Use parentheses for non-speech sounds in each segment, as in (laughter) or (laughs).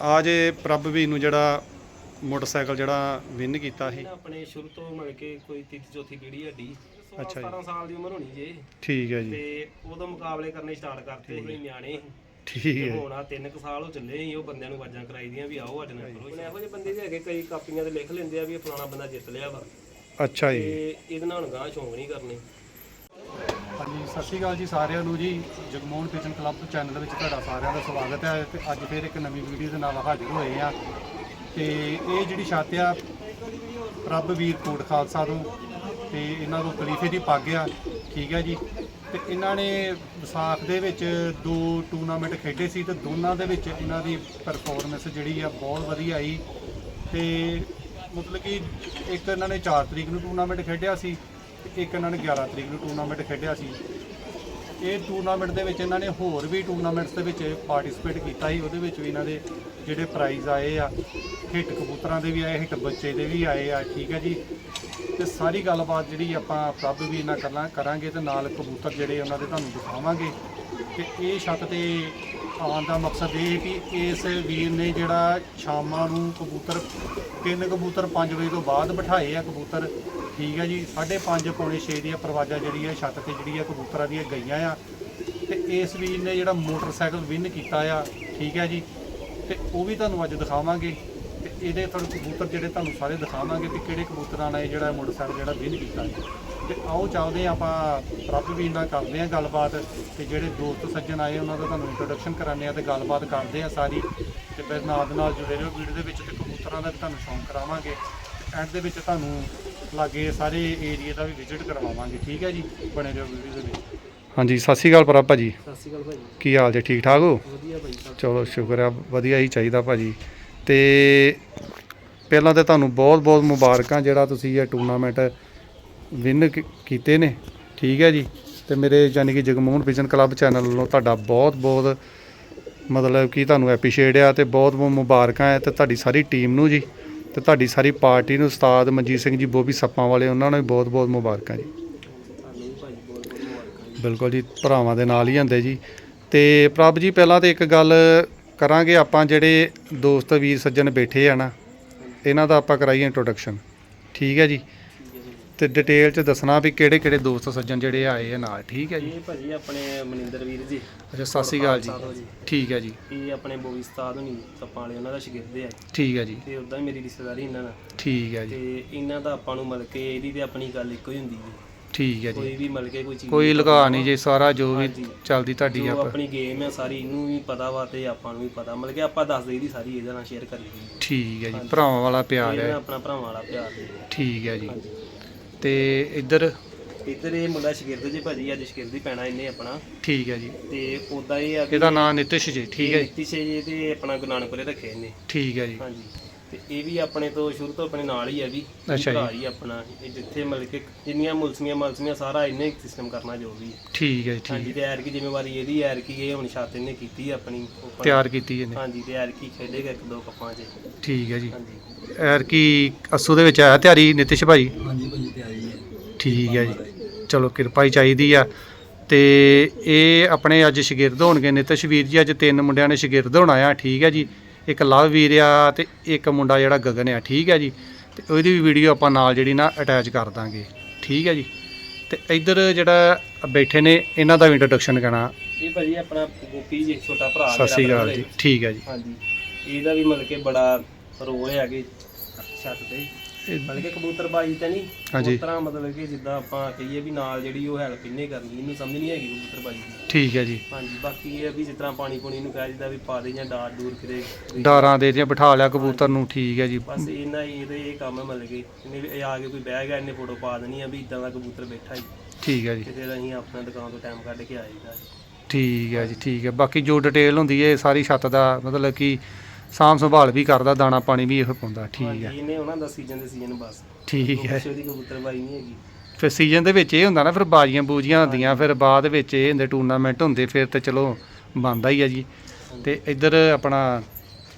ਆ ਜੇ ਪ੍ਰਭ ਵੀ ਨੂੰ ਜਿਹੜਾ ਮੋਟਰਸਾਈਕਲ ਜਿਹੜਾ ਵਿਨ ਕੀਤਾ ਸੀ। ਆਪਣੇ ਸ਼ੁਰੂ ਤੋਂ ਮਿਲ ਕੇ ਕੋਈ ਤੀਜੀ ਚੌਥੀ ਪੀੜ੍ਹੀ ਹੱਡੀ ਅੱਛਾ ਜੀ। 17 ਸਾਲ ਦੀ ਉਮਰ ਹੋਣੀ ਜੇ। ਠੀਕ ਹੈ ਜੀ। ਤੇ ਉਦੋਂ ਮੁਕਾਬਲੇ ਕਰਨੇ ਸਟਾਰਟ ਕਰਤੇ ਸੀ ਨਿਆਣੇ। ਠੀਕ ਹੈ। ਹੁਣ ਆ ਤਿੰਨ ਕੁ ਸਾਲ ਹੋ ਚੱਲੇ ਸੀ ਉਹ ਬੰਦਿਆਂ ਨੂੰ ਵਾਜਾਂ ਕਰਾਈ ਦੀਆਂ ਵੀ ਆਓ ਸਾਡੇ ਨਾਲ ਕਰੋ। ਹੁਣ ਇਹੋ ਜਿਹੇ ਬੰਦੇ ਵੀ ਹੈਗੇ ਕਈ ਕਾਪੀਆਂ ਤੇ ਲਿਖ ਲੈਂਦੇ ਆ ਵੀ ਇਹ ਫਲਾਣਾ ਬੰਦਾ ਜਿੱਤ ਲਿਆ ਵਾ। ਅੱਛਾ ਜੀ। ਤੇ ਇਹਦੇ ਨਾਲ ਹੁਣ ਗਾਂ ਸ਼ੌਂਕ ਨਹੀਂ ਕਰਨੇ। ਹਾਂਜੀ, ਸਤਿ ਸ਼੍ਰੀ ਅਕਾਲ ਜੀ ਸਾਰਿਆਂ ਨੂੰ ਜੀ। ਜਗਮੋਹਨ ਕਿਚਨ ਕਲੱਬ ਚੈਨਲ ਵਿੱਚ ਤੁਹਾਡਾ ਸਾਰਿਆਂ ਦਾ ਸਵਾਗਤ ਹੈ ਤੇ ਅੱਜ ਫਿਰ ਇੱਕ ਨਵੀਂ ਵੀਡੀਓ ਦੇ ਨਾਲ ਹਾਜ਼ਰ ਹੋਏ ਆ ਤੇ ਇਹ ਜਿਹੜੀ ਛੱਤ ਆ, ਪ੍ਰਭ ਵੀਰ ਕੋਟ ਖਾਲਸਾ ਤੋਂ, ਤੇ ਇਹਨਾਂ ਤੋਂ ਖਲੀਫੇ ਦੀ ਪੱਗ ਆ, ਠੀਕ ਹੈ ਜੀ। ਤੇ ਇਹਨਾਂ ਨੇ ਵਿਸਾਖ ਦੇ ਵਿੱਚ ਦੋ ਟੂਰਨਾਮੈਂਟ ਖੇਡੇ ਸੀ ਤੇ ਦੋਨਾਂ ਦੇ ਵਿੱਚ ਇਹਨਾਂ ਦੀ ਪਰਫਾਰਮੈਂਸ ਜਿਹੜੀ ਆ ਬਹੁਤ ਵਧੀਆ ਆਈ। ਤੇ ਮਤਲਬ ਕਿ ਇੱਕ ਇਹਨਾਂ ਨੇ 4 ਤਰੀਕ ਨੂੰ ਟੂਰਨਾਮੈਂਟ ਖੇਡਿਆ ਸੀ ਤੇ ਇੱਕ ਇਹਨਾਂ ਨੇ 11 ਤਰੀਕ ਨੂੰ ਟੂਰਨਾਮੈਂਟ ਖੇਡਿਆ ਸੀ। ਇਹ ਟੂਰਨਾਮੈਂਟ ਦੇ ਵਿੱਚ ਇਹਨਾਂ ਨੇ ਹੋਰ ਵੀ ਟੂਰਨਾਮੈਂਟਸ ਦੇ ਵਿੱਚ ਪਾਰਟਿਸਿਪੇਟ ਕੀਤਾ ਸੀ। ਉਹਦੇ ਵਿੱਚ ਵੀ ਇਹਨਾਂ ਦੇ ਜਿਹੜੇ ਪ੍ਰਾਈਜ਼ ਆਏ ਆ, ਹਿੱਟ ਕਬੂਤਰਾਂ ਦੇ ਵੀ ਆਏ, ਹਿੱਟ ਬੱਚੇ ਦੇ ਵੀ ਆਏ ਆ, ਠੀਕ ਹੈ ਜੀ। ਤੇ ਸਾਰੀ ਗੱਲਬਾਤ ਜਿਹੜੀ ਆਪਾਂ ਪ੍ਰਭ ਵੀ ਇਹਨਾਂ ਕਰਨਾ, ਕਰਾਂਗੇ ਤੇ ਨਾਲ ਕਬੂਤਰ ਜਿਹੜੇ ਉਹਨਾਂ ਦੇ ਤੁਹਾਨੂੰ ਦਿਖਾਵਾਂਗੇ। ਤੇ ਇਹ ਛੱਤ ਤੇ ਆਉਣ ਦਾ ਮਕਸਦ ਇਹ ਹੈ ਕਿ ਇਸ ਵੀਰ ਨੇ ਜਿਹੜਾ ਸ਼ਾਮਾਂ ਨੂੰ ਕਬੂਤਰ, ਤਿੰਨ ਕਬੂਤਰ 5 ਵਜੇ ਤੋਂ ਬਾਅਦ ਬਿਠਾਏ ਆ ਕਬੂਤਰ ਠੀਕ ਹੈ ਜੀ 5:30 ਪੌਣੇ 6 ਦੀਆਂ ਪਰਵਾਜਾ ਜਿਹੜੀ ਹੈ ਛੱਤ ਤੇ ਜਿਹੜੀ ਹੈ ਕਬੂਤਰਾਂ ਦੀਆਂ ਗਈਆਂ ਆ। ਤੇ ਇਸ ਵੀਰ ਨੇ ਜਿਹੜਾ ਮੋਟਰਸਾਈਕਲ ਵਿਨ ਕੀਤਾ ਆ, ਠੀਕ ਹੈ ਜੀ, ਤੇ ਉਹ ਵੀ ਤੁਹਾਨੂੰ ਅੱਜ ਦਿਖਾਵਾਂਗੇ। ਤੇ ਇਹਦੇ ਤੁਹਾਨੂੰ ਕਬੂਤਰ ਜਿਹੜੇ ਤੁਹਾਨੂੰ ਸਾਰੇ ਦਿਖਾਵਾਂਗੇ ਕਿ ਕਿਹੜੇ ਕਬੂਤਰਾਂ ਨੇ ਇਹ ਜਿਹੜਾ ਮੋਟਰਸਾਈਕਲ ਜਿਹੜਾ ਵਿਨ ਕੀਤਾ ਹੈ। ਤੇ ਆਓ ਚੱਲਦੇ ਹਾਂ ਆਪਾਂ ਰੱਬ ਵੀ ਨਾਲ ਕਰਦੇ ਹਾਂ ਗੱਲਬਾਤ। ਤੇ ਜਿਹੜੇ ਦੋਸਤ ਸੱਜਣ ਆਏ, ਉਹਨਾਂ ਦਾ ਤੁਹਾਨੂੰ ਇੰਟਰੋਡਕਸ਼ਨ ਕਰਾਉਂਦੇ ਆ ਤੇ ਗੱਲਬਾਤ ਕਰਦੇ ਆ ਸਾਰੀ। ਤੇ ਫਿਰ ਨਾਲ ਦੇ ਨਾਲ ਜੁੜੇ ਰਹੋ ਵੀਡੀਓ ਦੇ ਵਿੱਚ ਤੇ ਕਬੂਤਰਾਂ ਦਾ ਤੁਹਾਨੂੰ ਸ਼ੌਂਕ ਕਰਾਵਾਂਗੇ। ਐਂਡ ਦੇ ਵਿੱਚ ਤੁਹਾਨੂੰ ਲਾਗੇ ਸਾਰੇ ਏਰੀਆ ਦਾ ਵੀ ਵਿਜ਼ਿਟ ਕਰਵਾਵਾਂਗੇ ਠੀਕ ਹੈ ਜੀ? ਬਣੇ ਰਹੋ ਵੀਡੀਓ ਦੇ ਵਿੱਚ। ਹਾਂਜੀ ਸਤਿ ਸ਼੍ਰੀ ਅਕਾਲ ਪ੍ਰਭ ਭਾਜੀ। ਸਤਿ ਸ਼੍ਰੀ ਅਕਾਲ ਭਾਈ ਕੀ ਹਾਲ ਜੀ ਠੀਕ ਠਾਕ ਹੋ? ਵਧੀਆ ਭਾਈ ਸਭ ਚਲੋ ਸ਼ੁਕਰ ਆ ਵਧੀਆ ਹੀ ਚਾਹੀਦਾ ਭਾਜੀ। ਤੇ ਪਹਿਲਾਂ ਤੇ ਤੁਹਾਨੂੰ ਬਹੁਤ ਬਹੁਤ ਮੁਬਾਰਕਾਂ ਜਿਹੜਾ ਤੁਸੀਂ ਇਹ ਟੂਰਨਾਮੈਂਟ ਵਿਨ ਕੀਤੇ ਨੇ ਠੀਕ ਹੈ ਜੀ? ਤੇ ਮੇਰੇ ਯਾਨੀ ਕਿ ਜਗਮੋਹਨ ਵਿਜ਼ਨ ਕਲੱਬ ਚੈਨਲ ਵੱਲੋਂ ਤੁਹਾਡਾ ਬਹੁਤ ਬਹੁਤ ਮਤਲਬ ਕਿ ਤੁਹਾਨੂੰ ਐਪਰੀਸ਼ੀਏਟ ਆ ਤੇ ਬਹੁਤ ਬਹੁਤ ਮੁਬਾਰਕਾਂ ਹੈ ਤੇ ਤੁਹਾਡੀ ਸਾਰੀ ਟੀਮ ਨੂੰ ਜੀ। ਤੇ ਤੁਹਾਡੀ ਸਾਰੀ ਪਾਰਟੀ ਨੂੰ ਉਸਤਾਦ ਮਨਜੀਤ ਸਿੰਘ ਜੀ ਬੋਬੀ ਸੱਪਾਂ ਵਾਲੇ, ਉਹਨਾਂ ਨੂੰ ਵੀ ਬਹੁਤ ਬਹੁਤ ਮੁਬਾਰਕਾਂ ਜੀ। ਬਿਲਕੁਲ ਜੀ, ਭਰਾਵਾਂ ਦੇ ਨਾਲ ਹੀ ਹੁੰਦੇ ਜੀ। ਤੇ ਪ੍ਰਭ ਜੀ, ਪਹਿਲਾਂ ਤੇ ਇੱਕ ਗੱਲ ਕਰਾਂਗੇ, ਆਪਾਂ ਜਿਹੜੇ ਦੋਸਤ ਵੀਰ ਸੱਜਣ ਬੈਠੇ ਆ ਨਾ, ਇਹਨਾਂ ਦਾ ਆਪਾਂ ਕਰਾਈਏ ਇੰਟਰੋਡਕਸ਼ਨ ਠੀਕ ਹੈ ਜੀ? ਤੇ ਡਿਟੇਲ ਚ ਦੱਸਣਾ ਵੀ ਕਿਹੜੇ ਕਿਹੜੇ ਦੋਸਤ ਸੱਜਣ ਜਿਹੜੇ ਆਏ ਆ ਨਾਲ ਠੀਕ ਹੈ ਜੀ? ਇਹ ਭਾਜੀ ਆਪਣੇ ਮਨਿੰਦਰ ਵੀਰ ਜੀ। ਅੱਛਾ ਸਤਿ ਸ਼੍ਰੀ ਅਕਾਲ ਜੀ। ਠੀਕ ਹੈ ਜੀ। ਇਹ ਆਪਣੇ ਬੋਵੀ ਉਸਤਾਦ ਹੋਣੀ ਸੱਪਾਂ ਵਾਲੇ ਉਹਨਾਂ ਦਾ ਸ਼ਾਗਿਰਦ ਆ ਠੀਕ ਹੈ ਜੀ। ਤੇ ਉਦਾਂ ਹੀ ਮੇਰੀ ਰਿਸ਼ਤੇਦਾਰੀ ਇਹਨਾਂ ਨਾਲ। ਠੀਕ ਹੈ ਜੀ। ਤੇ ਇਹਨਾਂ ਦਾ ਆਪਾਂ ਨੂੰ ਮਿਲ ਕੇ ਇਹਦੀ ਤੇ ਆਪਣੀ ਗੱਲ ਇੱਕੋ ਹੀ ਹੁੰਦੀ ਜੀ ਠੀਕ ਹੈ ਜੀ। ਕੋਈ ਵੀ ਮਿਲ ਕੇ ਕੋਈ ਚੀਜ਼ ਕੋਈ ਲਗਾ ਨਹੀਂ ਜੇ ਸਾਰਾ ਜੋ ਵੀ ਹਾਂਜੀ। ਚੱਲਦੀ ਤੁਹਾਡੀ ਜੋ ਆਪ ਆਪਣੀ ਗੇਮ ਹੈ ਸਾਰੀ ਇਹਨੂੰ ਵੀ ਪਤਾ ਵਾ ਤੇ ਆਪਾਂ ਨੂੰ ਵੀ ਪਤਾ। ਮਿਲ ਕੇ ਆਪਾਂ ਦੱਸ ਦੇਈਦੀ ਸਾਰੀ ਇਹਦੇ ਨਾਲ ਸ਼ੇਅਰ ਕਰੀ ਦੀ ਠੀਕ ਹੈ ਜੀ। ਭਰਾਵਾਂ ਵਾਲਾ ਪਿਆਰ ਹੈ। ਆਪਣਾ ਭਰਾਵਾਂ ਵਾਲਾ ਪਿਆਰ ਜੀ ਠੀਕ ਹੈ ਜੀ। ਹਾਂਜੀ। ਤੇ ਇੱਧਰ? ਇੱਧਰ ਇਹ ਮੁੰਡਾ ਸ਼ਾਗਿਰਦ ਜੀ ਭਾਜੀ ਅੱਜ ਸ਼ਾਗਿਰਦ ਹੀ ਪੈਣਾ ਇਹਨੇ ਆਪਣਾ। ਠੀਕ ਹੈ ਜੀ। ਤੇ ਉਦਾਂ ਹੀ ਆ ਇਹਦਾ ਨਾਮ ਨਿਤਿਸ਼ ਜੀ ਠੀਕ ਹੈ ਜੀ। ਪਿੱਛੇ ਜੀ ਤੇ ਆਪਣਾ ਕੋਲੇ ਰੱਖੇ ਇਹਨੇ। ਠੀਕ ਹੈ ਜੀ। ਹਾਂਜੀ। ਤੇ ਇਹ ਵੀ ਆਪਣੇ ਤੋਂ ਸ਼ੁਰੂ ਤੋਂ ਆਪਣੇ ਨਾਲ ਹੀ ਆ ਵੀ ਇਹ ਅੱਛਾ ਜੀ। ਹੀ ਆਪਣਾ। ਇਹ ਜਿੱਥੇ ਮਿਲ ਕੇ ਜਿੰਨੀਆਂ ਮੁਲਸੀਆਂ ਮਲਸੀਆਂ ਸਾਰਾ ਇਹਨੇ ਸਿਸਟਮ ਕਰਨਾ ਜੋ ਵੀ ਹੈ। ਠੀਕ ਹੈ ਜੀ, ਹਾਂਜੀ ਠੀਕ ਤੇ ਐਰ ਕੀ ਜ਼ਿੰਮੇਵਾਰੀ ਇਹਦੀ ਐਰ ਕੀ ਇਹ ਹੁਣ ਛਾਤ ਇਹਨੇ ਕੀਤੀ ਆਪਣੀ। ਤਿਆਰ ਕੀਤੀ ਇਹਨੇ। ਹਾਂਜੀ ਤੇ ਐਰ ਕੀ ਖੇਡੇਗਾ ਇੱਕ ਦੋ ਕੱਪਾਂ 'ਚ। ਠੀਕ ਹੈ ਜੀ। ਹਾਂਜੀ। ਐਰ ਕੀ ਅਸੂ ਦੇ ਵਿੱਚ ਆਇਆ ਤਿਆਰੀ ਨਿਤਿਸ਼ ਭਾਈ ਹਾਂਜੀ ਹੈ ਠੀਕ ਹੈ ਜੀ। ਚਲੋ ਕਿਰਪਾ ਹੀ ਚਾਹੀਦੀ ਆ। ਤੇ ਇਹ ਆਪਣੇ ਅੱਜ ਸ਼ਾਗਿਰਦ ਹੋਣਗੇ ਨਿਤਿਸ਼ ਵੀਰ ਜੀ ਅੱਜ ਤਿੰਨ ਮੁੰਡਿਆਂ ਨੇ ਸ਼ਾਗਿਰਦ ਹੋਣਾ ਆ ਠੀਕ ਹੈ ਜੀ। ਇੱਕ ਲਵ ਵੀਰ ਆ ਤੇ ਇੱਕ ਮੁੰਡਾ ਜਿਹੜਾ ਗਗਨ ਆ ਠੀਕ ਹੈ ਜੀ। ਤੇ ਉਹਦੀ ਵੀ ਵੀਡੀਓ ਆਪਾਂ ਨਾਲ ਜਿਹੜੀ ਨਾ ਅਟੈਚ ਕਰ ਦਾਂਗੇ ਠੀਕ ਹੈ ਜੀ। ਤੇ ਇੱਧਰ ਜਿਹੜਾ ਬੈਠੇ ਨੇ ਇਹਨਾਂ ਦਾ ਵੀ ਇੰਟਰੋਡਕਸ਼ਨ ਕਰਨਾ। ਇਹ ਭਾਜੀ ਆਪਣਾ ਗੋਪੀ ਜੀ ਛੋਟਾ ਭਰਾ ਸਤਿ ਸ਼੍ਰੀ ਅਕਾਲ ਜੀ। ਠੀਕ ਹੈ ਜੀ। ਹਾਂਜੀ। ਇਹਦਾ ਵੀ ਮਿਲ ਕੇ ਬੜਾ ਰੋਲ ਹੈ ਕਿ ਛੱਤ ਤੇ। ਮਤਲਬ ਕਿ ਕਬੂਤਰਬਾਜੀ ਤਾਂ ਨਹੀਂ ਹਾਂਜੀ। ਤਰ੍ਹਾਂ ਮਤਲਬ ਕਿ ਜਿੱਦਾਂ ਆਪਾਂ ਕਹੀਏ ਵੀ ਨਾਲ ਜਿਹੜੀ ਉਹ ਹੈਲਪ ਇੰਨੇ ਕਰਨੀ ਇਹਨੂੰ ਸਮਝ ਨਹੀਂ ਹੈਗੀ ਕਬੂਤਰਬਾਜੀ ਦੀ। ਠੀਕ ਹੈ ਜੀ। ਹਾਂਜੀ ਬਾਕੀ ਇਹ ਆ ਵੀ ਜਿਸ ਤਰ੍ਹਾਂ ਪਾਣੀ ਪੂਣੀ ਨੂੰ ਕਹਿ ਜਿੱਦਾਂ ਵੀ ਪਾ ਦੇ ਜਾਂ ਡਾਰ ਡੂਰ ਕਿਤੇ ਡਾਰਾਂ ਦੇ ਦੀਆਂ ਬਿਠਾ ਲਿਆ ਕਬੂਤਰ ਨੂੰ ਠੀਕ ਹੈ ਜੀ। ਬਸ ਇਹਨਾਂ ਹੀ ਇਹਦੇ ਇਹ ਕੰਮ ਮਿਲ ਗਏ ਇਹਨੇ ਵੀ ਇਹ ਆ ਕੇ ਕੋਈ ਬਹਿ ਗਿਆ ਇਹਨੇ ਫੋਟੋ ਪਾ ਦੇਣੀ ਆ ਵੀ ਇਦਾਂ ਦਾ ਕਬੂਤਰ ਬੈਠਾ ਹੀ। ਠੀਕ ਹੈ ਜੀ। ਤੇ ਫਿਰ ਅਸੀਂ ਆਪਣਾ ਦੁਕਾਨ ਤੋਂ ਟਾਈਮ ਕੱਢ ਕੇ ਆਏਗਾ ਠੀਕ ਹੈ ਜੀ ਠੀਕ ਹੈ। ਬਾਕੀ ਜੋ ਡਿਟੇਲ ਹੁੰਦੀ ਹੈ ਇਹ ਸਾਰੀ ਛੱਤ ਦਾ ਮਤਲਬ ਕਿ ਸਾਂਭ ਸੰਭਾਲ ਵੀ ਕਰਦਾ ਦਾਣਾ ਪਾਣੀ ਵੀ ਇਹੋ ਪਾਉਂਦਾ ਠੀਕ ਹੈ ਇਹਨੇ ਉਹਨਾਂ ਦਾ ਸੀਜ਼ਨ ਦੇ ਸੀਜ਼ਨ ਬਸ। ਠੀਕ ਹੈ। ਉਹਦੀ ਕਬੂਤਰਬਾਜੀ ਨਹੀਂ ਹੈਗੀ। ਫਿਰ ਸੀਜ਼ਨ ਦੇ ਵਿੱਚ ਇਹ ਹੁੰਦਾ ਨਾ ਫਿਰ ਬਾਜੀਆਂ ਬੂਜੀਆਂ ਹੁੰਦੀਆਂ ਫਿਰ ਬਾਅਦ ਵਿੱਚ ਇਹ ਹੁੰਦੇ ਟੂਰਨਾਮੈਂਟ ਹੁੰਦੇ ਫਿਰ ਤੇ ਚਲੋ ਬਣਦਾ ਹੀ ਹੈ ਜੀ। ਤੇ ਇੱਧਰ ਆਪਣਾ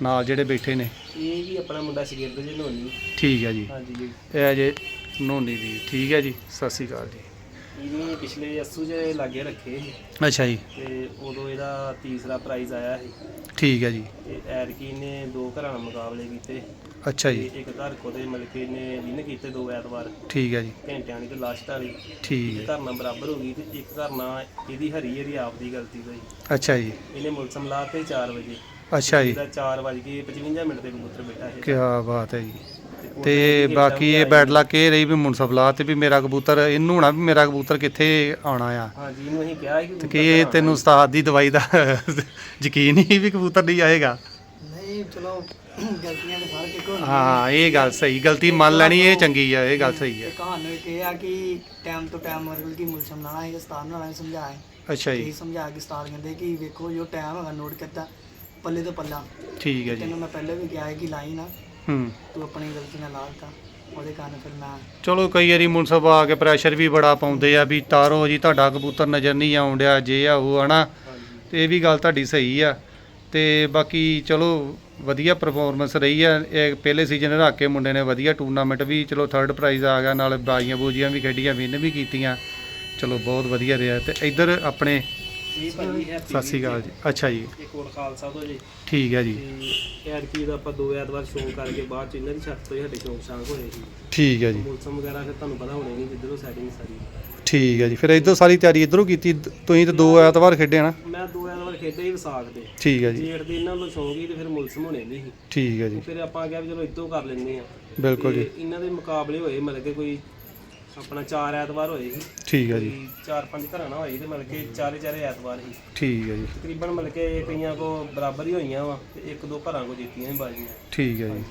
ਨਾਲ ਜਿਹੜੇ ਬੈਠੇ ਨੇ। ਇਹ ਵੀ ਆਪਣਾ ਮੁੰਡਾ ਸ਼ਗਿਰਦ ਜੀ ਨੋਨੀ। ਠੀਕ ਹੈ ਜੀ। ਹਾਂਜੀ ਜੀ। ਇਹ ਜੇ ਨੋਨੀ ਦੀ। ਠੀਕ ਹੈ ਜੀ ਸਤਿ ਸ਼੍ਰੀ ਅਕਾਲ ਜੀ। ਇਹਨੇ ਪਿਛਲੇ ਅਸੂ ਜੇ ਲਾਗੇ ਰੱਖੇ ਸੀ। ਅੱਛਾ ਜੀ। ਤੇ ਉਦੋਂ ਇਹਦਾ ਤੀਸਰਾ ਪ੍ਰਾਈਜ਼ ਆਇਆ ਸੀ। ਠੀਕ ਹੈ ਜੀ। ਤੇ ਐਰਕੀ ਨੇ ਦੋ ਘਰਾਂ ਨਾਲ ਮੁਕਾਬਲੇ ਕੀਤੇ। ਅੱਛਾ ਤੇ ਜੀ ਇੱਕ ਘਰ ਕੋਦੇ ਮਿਲ ਕੇ ਇਹਨੇ ਵਿਨ ਕੀਤੇ ਦੋ ਐਤਵਾਰ। ਠੀਕ ਹੈ ਜੀ। ਘੰਟਿਆਂ ਵਾਲੀ ਤੇ ਲਾਸਟ ਵਾਲੀ। ਠੀਕ ਹੈ। ਘਰ ਨਾਲ ਬਰਾਬਰ ਹੋ ਗਈ ਤੇ ਇੱਕ ਘਰ ਨਾਲ ਇਹਦੀ ਹਰੀ ਇਹਦੀ ਆਪ ਦੀ ਗਲਤੀ ਹੋਈ। ਅੱਛਾ ਜੀ। ਇਹਨੇ ਮੁਲਸਮ ਲਾਤੇ 4 ਵਜੇ। ਅੱਛਾ ਜੀ। ਇਹਦਾ 4 ਵਜੇ ਕੇ 55 ਮਿੰਟ ਤੇ ਕਬੂਤਰ ਬੈਠਾ ਕੀ ਹੈ ਬਾਤ ਹੈ ਜੀ। ਤੇ ਬਾਕੀ ਇਹ ਬੈਡ ਲੱਕ ਇਹ ਰਹੀ ਵੀ ਮੁਨਸਫਲਾ ਤੇ ਵੀ ਮੇਰਾ ਕਬੂਤਰ ਇਹਨੂੰ ਹੋਣਾ ਵੀ ਮੇਰਾ ਕਬੂਤਰ ਕਿੱਥੇ ਆਉਣਾ ਆ। ਹਾਂਜੀ ਇਹਨੂੰ ਅਸੀਂ ਕਿਹਾ ਸੀ ਕਿ ਤੇ ਕਿ ਇਹ ਤੈਨੂੰ ਉਸਤਾਦ ਦੀ ਦਵਾਈ ਦਾ (laughs) ਯਕੀਨ ਨਹੀਂ ਵੀ ਕਬੂਤਰ ਨਹੀਂ ਆਏਗਾ। ਨਹੀਂ ਚਲੋ ਗਲਤੀਆਂ ਦੇ ਫ਼ਰਕ ਇੱਕੋ ਹੁੰਦੀਆਂ। ਹਾਂ ਇਹ ਗੱਲ ਸਹੀ ਗਲਤੀ ਮੰਨ ਲੈਣੀ ਇਹ ਚੰਗੀ ਆ ਇਹ ਗੱਲ ਸਹੀ ਹੈ ਤੇ ਕਹਾਣੀ ਇਹ ਆ ਕਿ ਟਾਈਮ ਤੋਂ ਟਾਈਮ ਮਤਲਬ ਕਿ ਮੁਲਜ਼ਮ ਲਾਣਾ ਹੈ ਸਤਾਰ ਨਾਲ ਸਮਝਾਏ। ਅੱਛਾ ਇਹ ਜੀ ਸਮਝਾ ਕੇ ਸਤਾਰ ਕਹਿੰਦੇ ਕਿ ਵੇਖੋ ਜੋ ਟਾਈਮ ਹੈਗਾ ਨੋਟ ਕੀਤਾ ਪੱਲੇ ਤੋਂ ਪੱਲਾ। ਠੀਕ ਹੈ ਜੀ ਤੈਨੂੰ ਮੈਂ ਪਹਿਲੇ ਵੀ ਕਿਹਾ ਹੈ ਕਿ ਲਾਈ ਨਾ ਹੂੰ। ਤੂੰ ਆਪਣੀ ਗਲਤੀ ਨਾਲ ਲਾਤਾ ਉਹਦੇ ਕਾਰਨ ਫਿਰ ਮੈਂ ਚਲੋ ਕਈ ਵਾਰੀ ਮੁਨਸਫ ਆ ਕੇ ਪ੍ਰੈਸ਼ਰ ਵੀ ਬੜਾ ਪਾਉਂਦੇ ਆ ਵੀ ਤਾਰੋ ਜੀ ਤੁਹਾਡਾ ਕਬੂਤਰ ਨਜ਼ਰ ਨਹੀਂ ਆਉਣ ਡਿਆ ਜੇ ਆ ਉਹ ਹਨਾ? ਤੇ ਇਹ ਵੀ ਗੱਲ ਤੁਹਾਡੀ ਸਹੀ ਆ। ਤੇ ਬਾਕੀ ਚਲੋ ਵਧੀਆ ਪਰਫਾਰਮੈਂਸ ਰਹੀ ਆ। ਇਹ ਪਹਿਲੇ ਸੀਜ਼ਨ ਰੱਖ ਕੇ ਮੁੰਡੇ ਨੇ ਵਧੀਆ ਟੂਰਨਾਮੈਂਟ ਵੀ ਚਲੋ ਥਰਡ ਪ੍ਰਾਈਜ਼ ਆ ਗਿਆ ਨਾਲ ਬਾਜੀਆਂ ਬੂਜੀਆਂ ਵੀ ਖੇਡੀਆਂ ਵਿਨ ਵੀ ਕੀਤੀਆਂ। ਚਲੋ ਬਹੁਤ ਵਧੀਆ ਰਿਹਾ। ਤੇ ਇੱਧਰ ਆਪਣੇ ਇਹ ਭਾਜੀ ਹੈਪੀ ਸਤਿ ਸ਼੍ਰੀ ਅਕਾਲ ਜੀ। ਅੱਛਾ ਜੀ। ਇਹ ਕੋਟ ਖਾਲਸਾ ਤੋਂ ਜੀ। ਠੀਕ ਹੈ ਜੀ। ਤੇ ਐਰਕੀ ਦਾ ਆਪਾਂ ਦੋ ਐਤਵਾਰ ਸ਼ੌਂਕ ਕਰਕੇ ਬਾਅਦ ਚ ਇਹਨਾਂ ਦੀ ਛੱਤ ਤੋਂ ਹੀ ਸਾਡੇ ਸ਼ੌਂਕ ਸ਼ਾਂਕ ਹੋਏ ਸੀ। ਠੀਕ ਹੈ ਜੀ। ਮੌਸਮ ਵਗੈਰਾ ਫਿਰ ਤੁਹਾਨੂੰ ਪਤਾ ਹੋਣੇ ਨਹੀਂ ਜਿੱਧਰੋਂ ਸੈਟਿੰਗ ਸਾਰੀ। ਠੀਕ ਹੈ ਜੀ। ਫਿਰ ਇੱਧਰ ਸਾਰੀ ਤਿਆਰੀ ਇੱਧਰੋਂ ਕੀਤੀ। ਤੁਸੀਂ ਤਾਂ ਦੋ ਐਤਵਾਰ ਖੇਡੇ ਨਾ ਮੈਂ ਦੋ ਐਤਵਾਰ ਖੇਡੇ ਹੀ ਵਿਸਾਖ ਦੇ। ਠੀਕ ਹੈ ਜੀ। ਜੇਠ ਦੇ ਇਹਨਾਂ ਨੂੰ ਸ਼ੌਂਕ ਹੀ ਤੇ ਫਿਰ ਮੁਲਸਮ ਹੋਣੇ ਨਹੀਂ ਸੀ। ਠੀਕ ਹੈ ਜੀ। ਫਿਰ ਆਪਾਂ ਕਿਹਾ ਵੀ ਚਲੋ ਇੱਦੋਂ ਕਰ ਲੈਂਦੇ ਆ ਬਿਲਕੁਲ ਜੀ। ਇਹਨਾਂ ਦੇ ਮੁਕਾਬਲੇ ਹੋਏ। ਮਤਲਬ ਕਿ ਕੋਈ ਆਪਣਾ ਚਾਰ ਐਤਵਾਰ ਹੋਏ ਸੀ। ਠੀਕ ਹੈ ਜੀ। ਚਾਰ ਪੰਜ ਘਰਾਂ ਨਾਲ ਹੋਏ ਤੇ ਮਤਲਬ ਕਿ ਚਾਰੇ ਚਾਰੇ ਐਤਵਾਰ ਸੀ। ਠੀਕ ਹੈ ਜੀ। ਤਕਰੀਬਨ ਮਤਲਬ ਕਿ ਕਈਆਂ ਕੋ ਬਰਾਬਰ ਹੀ ਹੋਈਆਂ ਵਾ ਤੇ ਇੱਕ ਦੋ ਘਰਾਂ ਕੋ ਜਿੱਤੀਆਂ ਸੀ ਬਾਜ਼ੀਆਂ। ਠੀਕ ਹੈ ਜੀ।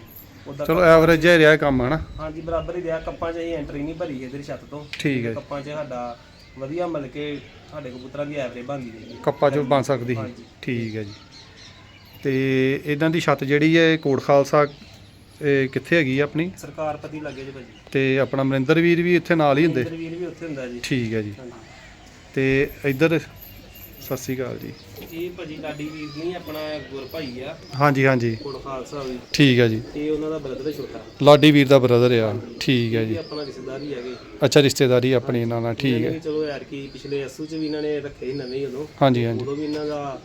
ਉਦਾਂ ਚਲੋ ਐਵਰੇਜ ਜਿਹਾ ਰਿਹਾ ਕੰਮ ਹੈ ਨਾ ਹਾਂਜੀ ਬਰਾਬਰ ਹੀ ਰਿਹਾ। ਕੱਪਾਂ 'ਚ ਅਸੀਂ ਐਂਟਰੀ ਨਹੀਂ ਭਰੀ ਇਧਰ ਛੱਤ ਤੋਂ। ਠੀਕ ਹੈ ਜੀ। ਕੱਪਾਂ 'ਚ ਸਾਡਾ ਵਧੀਆ ਮਤਲਬ ਕਿ ਸਾਡੇ ਕਬੂਤਰਾਂ ਦੀ ਐਵਰੇਜ ਬਣਦੀ ਰਹੀ ਕੱਪਾ ਚੋਂ ਬਣ ਸਕਦੀ ਸੀ। ਹਾਂਜੀ। ਠੀਕ ਹੈ ਜੀ। ਤੇ ਇਹਨਾਂ ਦੀ ਛੱਤ ਜਿਹੜੀ ਹੈ ਇਹ ਕੋਟ ਖਾਲਸਾ ਇਹ ਕਿੱਥੇ ਹੈਗੀ ਆ ਆਪਣੀ? ਸਰਕਾਰ ਪਤੀ ਲੱਗੇ ਜੀ ਭਾਜੀ। ਤੇ ਆਪਣਾ ਮਰਿੰਦਰ ਵੀਰ ਵੀ ਇੱਥੇ ਨਾਲ ਹੀ ਹੁੰਦੇ? ਇੰਦਰ ਵੀਰ ਵੀ ਉੱਥੇ ਹੁੰਦਾ ਜੀ। ਠੀਕ ਹੈ ਜੀ। ਹਾਂਜੀ। ਤੇ ਇੱਧਰ ਸਤਿ ਸ਼੍ਰੀ ਅਕਾਲ ਜੀ। ਇਹ ਭਾਜੀ ਲਾਡੀ ਵੀਰ ਨਹੀਂ ਆਪਣਾ ਗੁਰ ਭਾਈ ਆ। ਹਾਂਜੀ ਹਾਂਜੀ। ਕੋਟ ਖਾਲਸਾ ਵੀ। ਠੀਕ ਹੈ ਜੀ। ਤੇ ਉਹਨਾਂ ਦਾ ਬ੍ਰਦਰ ਛੋਟਾ। ਲਾਡੀ ਵੀਰ ਦਾ ਬ੍ਰਦਰ ਆ। ਠੀਕ ਹੈ ਇਹ ਜੀ ਆਪਣਾ ਰਿਸ਼ਤੇਦਾਰ ਹੀ ਹੈਗੇ। ਅੱਛਾ ਰਿਸ਼ਤੇਦਾਰੀ ਆਪਣੀ ਇਹਨਾਂ ਨਾਲ ਠੀਕ ਇਹਨਾਂ ਹੈ ਵੀ ਚਲੋ ਯਾਰ ਕੀ ਪਿਛਲੇ ਅਸੂ ਚ ਵੀ ਇਹਨਾਂ ਨੇ ਰੱਖੇ ਸੀ ਨਵੇਂ ਹੀ ਉਦੋਂ। ਹਾਂਜੀ ਹਾਂਜੀ। ਉਦੋਂ ਵੀ ਇਹਨਾਂ ਦਾ